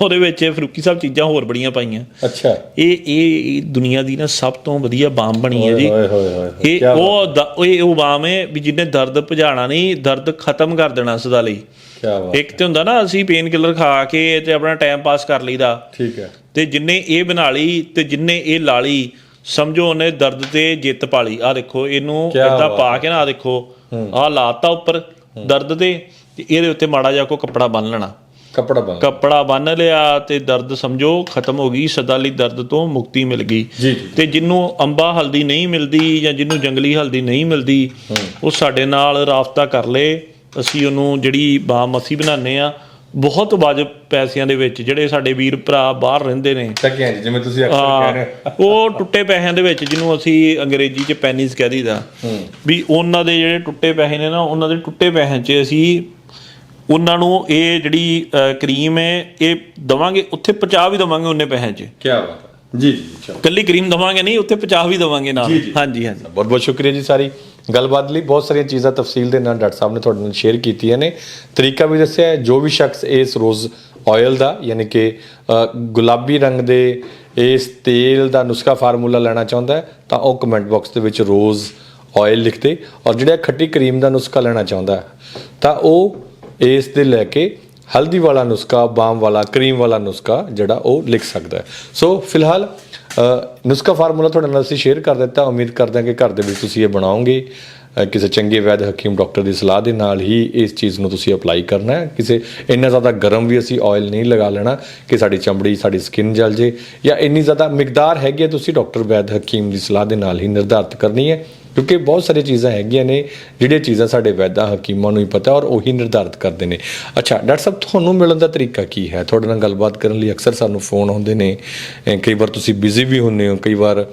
Speaker 2: ਉਹਦੇ ਵਿੱਚ ਫਰੂਕੀ ਸਾਹਿਬ ਚੀਜ਼ਾਂ ਹੋਰ ਬੜੀਆਂ ਪਾਈਆਂ।
Speaker 1: ਅੱਛਾ।
Speaker 2: ਇਹ ਇਹ ਦੁਨੀਆ ਦੀ ਨਾ ਸਭ ਤੋਂ ਵਧੀਆ ਬਾਮ ਬਣੀ ਹੈ ਜੀ। ਇਹ ਉਹ ਇਹ ਉਹ ਬਾਮ ਹੈ ਵੀ ਜਿਹਨੇ ਦਰਦ ਭਜਾਣਾ ਨਹੀਂ ਦਰਦ ਖਤਮ ਕਰ ਦੇਣਾ ਸਦਾ ਲਈ। ਇੱਕ ਤੇ ਹੁੰਦਾ ਨਾ ਅਸੀਂ ਪੇਨ ਕਿਲਰ ਖਾ ਕੇ ਤੇ ਆਪਣਾ ਟਾਈਮ ਪਾਸ ਕਰ ਲਈਦਾ।
Speaker 1: ਠੀਕ ਹੈ।
Speaker 2: ਤੇ ਜਿੰਨੇ ਇਹ ਬਣਾ ਲਈ ਤੇ ਜਿੰਨੇ ਇਹ ਲਾ ਲਈ ਸਮਝੋ ਉਹਨੇ ਦਰਦ ਤੇ ਜਿੱਤ ਪਾ ਲਈ। ਆ ਦੇਖੋ ਇਹਨੂੰ ਇਦਾਂ ਪਾ ਕੇ ਨਾ ਆ ਦੇਖੋ ਆ ਲਾਤਾ ਉੱਪਰ। ਦਰਦ ਤੇ ਤੇ ਇਹਦੇ ਉੱਤੇ ਮਾੜਾ ਜਿਹਾ ਕੋ ਕੱਪੜਾ ਬੰਨ ਲੈਣਾ।
Speaker 1: ਕੱਪੜਾ ਬੰਨ।
Speaker 2: ਕੱਪੜਾ ਬੰਨ ਲਿਆ ਤੇ ਦਰਦ ਸਮਝੋ ਖਤਮ ਹੋ ਗਈ ਸਦਾ ਲਈ ਦਰਦ ਤੋਂ ਮੁਕਤੀ ਮਿਲ ਗਈ। ਤੇ ਜਿੰਨੂੰ ਅੰਬਾ ਹਲਦੀ ਨਹੀਂ ਮਿਲਦੀ ਜਾਂ ਜਿੰਨੂੰ ਜੰਗਲੀ ਹਲਦੀ ਨਹੀਂ ਮਿਲਦੀ ਉਹ ਸਾਡੇ ਨਾਲ ਰਾਬਤਾ ਕਰ ਲੇ। ਅਸੀਂ ਉਹਨੂੰ ਜਿਹੜੀ ਬਾਮ ਅਸੀਂ ਬਣਾਉਂਦੇ ਆ ਬਹੁਤ ਵਾਜਬ ਪੈਸਿਆਂ ਦੇ ਵਿੱਚ ਜਿਹੜੇ ਸਾਡੇ ਵੀਰ ਭਰਾ ਬਾਹਰ ਰਹਿੰਦੇ ਨੇ।
Speaker 1: ਚੱਕਿਆ ਜੀ ਜਿਵੇਂ ਤੁਸੀਂ ਅਕਸਰ ਕਹਿ ਰਹੇ
Speaker 2: ਹਾਂ, ਉਹ ਟੁੱਟੇ ਪੈਸਿਆਂ ਦੇ ਵਿੱਚ ਜਿਹਨੂੰ ਅਸੀਂ ਅੰਗਰੇਜ਼ੀ 'ਚ ਪੈਨੀਜ਼ ਕਹਿ ਦਈਦਾ। ਵੀ ਉਹਨਾਂ ਦੇ ਜਿਹੜੇ ਟੁੱਟੇ ਪੈਸੇ ਨੇ ਨਾ ਉਹਨਾਂ ਦੇ ਟੁੱਟੇ ਪੈਸਿਆਂ 'ਚ ਅਸੀਂ ਉਹਨਾਂ ਨੂੰ ਇਹ ਜਿਹੜੀ ਅ, ਕਰੀਮ ਹੈ ਇਹ ਦਵਾਂਗੇ ਉੱਥੇ ਪਹੁੰਚਾ ਵੀ ਦਵਾਂਗੇ ਉਹਨੇ ਪੈਸਿਆਂ 'ਚ।
Speaker 1: ਕੀ ਬਾਤ ਹੈ। ਜੀ ਜੀ ਚਲੋ।
Speaker 2: ਕੱਲੀ ਕਰੀਮ ਦਵਾਂਗੇ ਨਹੀਂ ਉੱਥੇ ਪਹੁੰਚਾ ਵੀ ਦਵਾਂਗੇ ਨਾਲ। ਹਾਂਜੀ ਹਾਂਜੀ।
Speaker 1: ਬਹੁਤ ਬਹੁਤ ਸ਼ੁਕਰੀਆ ਜੀ ਸਾਰੀ ਗੱਲਬਾਤ ਲਈ। ਬਹੁਤ ਸਾਰੀਆਂ ਚੀਜ਼ਾਂ ਤਫਸੀਲ ਦੇ ਨਾਲ ਡਾਕਟਰ ਸਾਹਿਬ ਨੇ ਤੁਹਾਡੇ ਨਾਲ ਸ਼ੇਅਰ ਕੀਤੀਆਂ ਨੇ। ਤਰੀਕਾ ਵੀ ਦੱਸਿਆ ਹੈ ਜੋ ਵੀ ਸ਼ਖਸ ਇਸ ਰੋਜ਼ ਆਇਲ ਦਾ ਯਾਨੀ ਕਿ ਗੁਲਾਬੀ ਰੰਗ ਦੇ ਇਸ ਤੇਲ ਦਾ ਨੁਸਖਾ ਫਾਰਮੂਲਾ ਲੈਣਾ ਚਾਹੁੰਦਾ ਹੈ ਤਾਂ ਉਹ ਕਮੈਂਟ ਬਾਕਸ ਦੇ ਵਿੱਚ ਰੋਜ਼ ਆਇਲ ਲਿਖ ਦੇ ਔਰ ਜਿਹੜਾ ਖੱਟੀ ਕਰੀਮ ਦਾ ਨੁਸਖਾ ਲੈਣਾ ਚਾਹੁੰਦਾ ਹੈ ਤਾਂ ਉਹ ਇਸ ਦੇ ਲੈ ਕੇ ਹਲਦੀ ਵਾਲਾ ਨੁਸਖਾ, ਬਾਮ ਵਾਲਾ, ਕਰੀਮ ਵਾਲਾ ਨੁਸਖਾ ਜਿਹੜਾ ਉਹ ਲਿਖ ਸਕਦਾ ਹੈ। ਸੋ ਫਿਲਹਾਲ ਨੁਸਖਾ ਫਾਰਮੂਲਾ ਤੁਹਾਡੇ ਨਾਲ ਅਸੀਂ ਸ਼ੇਅਰ ਕਰ ਦਿੱਤਾ। ਉਮੀਦ ਕਰਦੇ ਹਾਂ ਕਿ ਘਰ ਦੇ ਵਿੱਚ ਤੁਸੀਂ ਇਹ ਬਣਾਓਗੇ। ਕਿਸੇ ਚੰਗੇ ਵੈਦ ਹਕੀਮ ਡਾਕਟਰ ਦੀ ਸਲਾਹ ਦੇ ਨਾਲ ਹੀ ਇਸ ਚੀਜ਼ ਨੂੰ ਤੁਸੀਂ ਅਪਲਾਈ ਕਰਨਾ ਹੈ। ਕਿਸੇ ਇੰਨਾ ਜ਼ਿਆਦਾ ਗਰਮ ਵੀ ਅਸੀਂ ਆਇਲ ਨਹੀਂ ਲਗਾ ਲੈਣਾ ਕਿ ਸਾਡੀ ਚਮੜੀ, ਸਾਡੀ ਸਕਿਨ ਜਲ ਜੇ ਜਾਂ ਇੰਨੀ ਜ਼ਿਆਦਾ ਮਿਕਦਾਰ ਹੈਗੀ ਹੈ, ਤੁਸੀਂ ਡਾਕਟਰ ਵੈਦ ਹਕੀਮ ਦੀ ਸਲਾਹ ਦੇ ਨਾਲ ਹੀ ਨਿਰਧਾਰਤ ਕਰਨੀ ਹੈ। ਕਿਉਂਕਿ ਬਹੁਤ ਸਾਰੀਆਂ ਚੀਜ਼ਾਂ ਹੈਗੀਆਂ ਨੇ, ਜਿਹੜੀਆਂ ਚੀਜ਼ਾਂ ਸਾਡੇ ਵੈਦਾਂ ਹਕੀਮਾਂ ਨੂੰ ਹੀ ਪਤਾ ਔਰ ਉਹੀ ਨਿਰਧਾਰਿਤ ਕਰਦੇ ਨੇ। ਅੱਛਾ, ਡਾਕਟਰ ਸਾਹਿਬ, ਤੁਹਾਨੂੰ ਮਿਲਣ ਦਾ ਤਰੀਕਾ ਕੀ ਹੈ? ਤੁਹਾਡੇ ਨਾਲ ਗੱਲਬਾਤ ਕਰਨ ਲਈ ਅਕਸਰ ਸਾਨੂੰ ਫੋਨ ਆਉਂਦੇ ਨੇ। ਕਈ ਵਾਰ ਤੁਸੀਂ ਬਿਜ਼ੀ ਵੀ ਹੁੰਦੇ ਹੋ, ਕਈ ਵਾਰ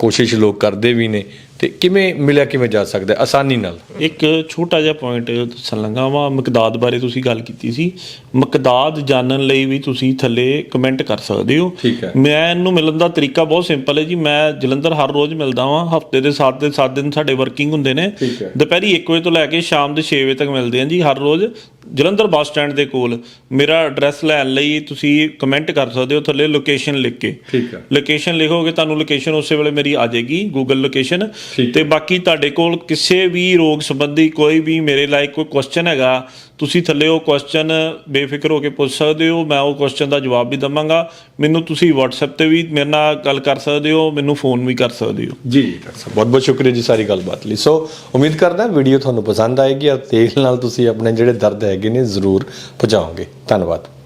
Speaker 1: ਕੋਸ਼ਿਸ਼ ਲੋਕ ਕਰਦੇ ਵੀ ਨੇ। ਤੇ ਕਿਵੇਂ ਮਿਲਿਆ ਕਿਵੇਂ ਜਾ ਸਕਦਾ ਹੈ? ਆਸਾਨੀ ਨਾਲ।
Speaker 2: ਇੱਕ ਛੋਟਾ ਜਿਹਾ ਪੁਆਇੰਟ ਦੱਸਣ ਲੱਗਾ ਵਾਂ ਮਕਦਾਦ ਬਾਰੇ ਤੁਸੀਂ ਗੱਲ ਕੀਤੀ ਸੀ। ਮਕਦਾਦ ਜਾਣਨ ਲਈ ਵੀ ਤੁਸੀਂ ਥੱਲੇ ਕਮੈਂਟ ਕਰ ਸਕਦੇ ਹੋ।
Speaker 1: ਠੀਕ ਹੈ।
Speaker 2: ਮੈਨੂੰ ਮਿਲਣ ਦਾ ਤਰੀਕਾ ਬਹੁਤ ਸਿੰਪਲ ਹੈ ਜੀ। ਮੈਂ ਜਲੰਧਰ ਹਰ ਰੋਜ਼ ਮਿਲਦਾ ਵਾਂ। ਹਫ਼ਤੇ ਦੇ 7 ਦੇ 7 ਦਿਨ ਸਾਡੇ ਵਰਕਿੰਗ ਹੁੰਦੇ ਨੇ।
Speaker 1: ਠੀਕ ਹੈ।
Speaker 2: ਦੁਪਹਿਰੀ 1 ਵਜੇ ਤੋਂ ਲੈ ਕੇ ਸ਼ਾਮ ਦੇ 6 ਵਜੇ ਤੱਕ ਮਿਲਦੇ ਹਾਂ ਜੀ ਹਰ ਰੋਜ਼। ਜਲੰਧਰ ਬੱਸ ਸਟੈਂਡ ਦੇ ਕੋਲ ਮੇਰਾ ਐਡਰੈਸ ਲੈਣ ਲਈ ਤੁਸੀਂ ਕਮੈਂਟ ਕਰ ਸਕਦੇ ਹੋ ਥੱਲੇ ਲੋਕੇਸ਼ਨ ਲਿਖ ਕੇ।
Speaker 1: ਠੀਕ ਹੈ।
Speaker 2: ਲੋਕੇਸ਼ਨ ਲਿਖੋਗੇ ਤੁਹਾਨੂੰ ਲੋਕੇਸ਼ਨ ਉਸੇ ਵੇਲੇ ਮੇਰੀ ਆ ਜਾਏਗੀ ਗੂਗਲ ਲੋਕੇਸ਼ਨ ਤੇ ਬਾਕੀ ਤੁਹਾਡੇ ਕੋਲ ਕਿਸੇ ਵੀ ਰੋਗ ਸੰਬੰਧੀ ਕੋਈ ਵੀ ਮੇਰੇ ਲਾਇਕ ਕੋਈ ਕੁਐਸਚਨ ਹੈਗਾ ਤੁਸੀਂ ਥੱਲੇ ਉਹ ਕੁਐਸਚਨ ਬੇਫਿਕਰ ਹੋ ਕੇ ਪੁੱਛ ਸਕਦੇ ਹੋ, ਮੈਂ ਉਹ ਕੁਐਸਚਨ ਦਾ ਜਵਾਬ ਵੀ ਦਵਾਂਗਾ। ਮੈਨੂੰ ਤੁਸੀਂ WhatsApp ਤੇ ਵੀ ਮੇਰੇ ਨਾਲ ਗੱਲ ਕਰ ਸਕਦੇ ਹੋ, ਮੈਨੂੰ ਫੋਨ ਵੀ ਕਰ ਸਕਦੇ ਹੋ।
Speaker 1: ਜੀ ਡਾਕਟਰ ਸਾਹਿਬ ਬਹੁਤ ਬਹੁਤ ਸ਼ੁਕਰੀਆ ਜੀ ਸਾਰੀ ਗੱਲਬਾਤ ਲਈ। ਸੋ ਉਮੀਦ ਕਰਦਾ ਵੀਡੀਓ ਤੁਹਾਨੂੰ ਪਸੰਦ ਆਏਗੀ ਔਰ ਤੇਲ ਨਾਲ ਤੁਸੀਂ ਆਪਣੇ ਜਿਹੜੇ ਦਰਦ ਹੈਗੇ ਨੇ ਜ਼ਰੂਰ ਪਹੁੰਚਾਓਗੇ। ਧੰਨਵਾਦ।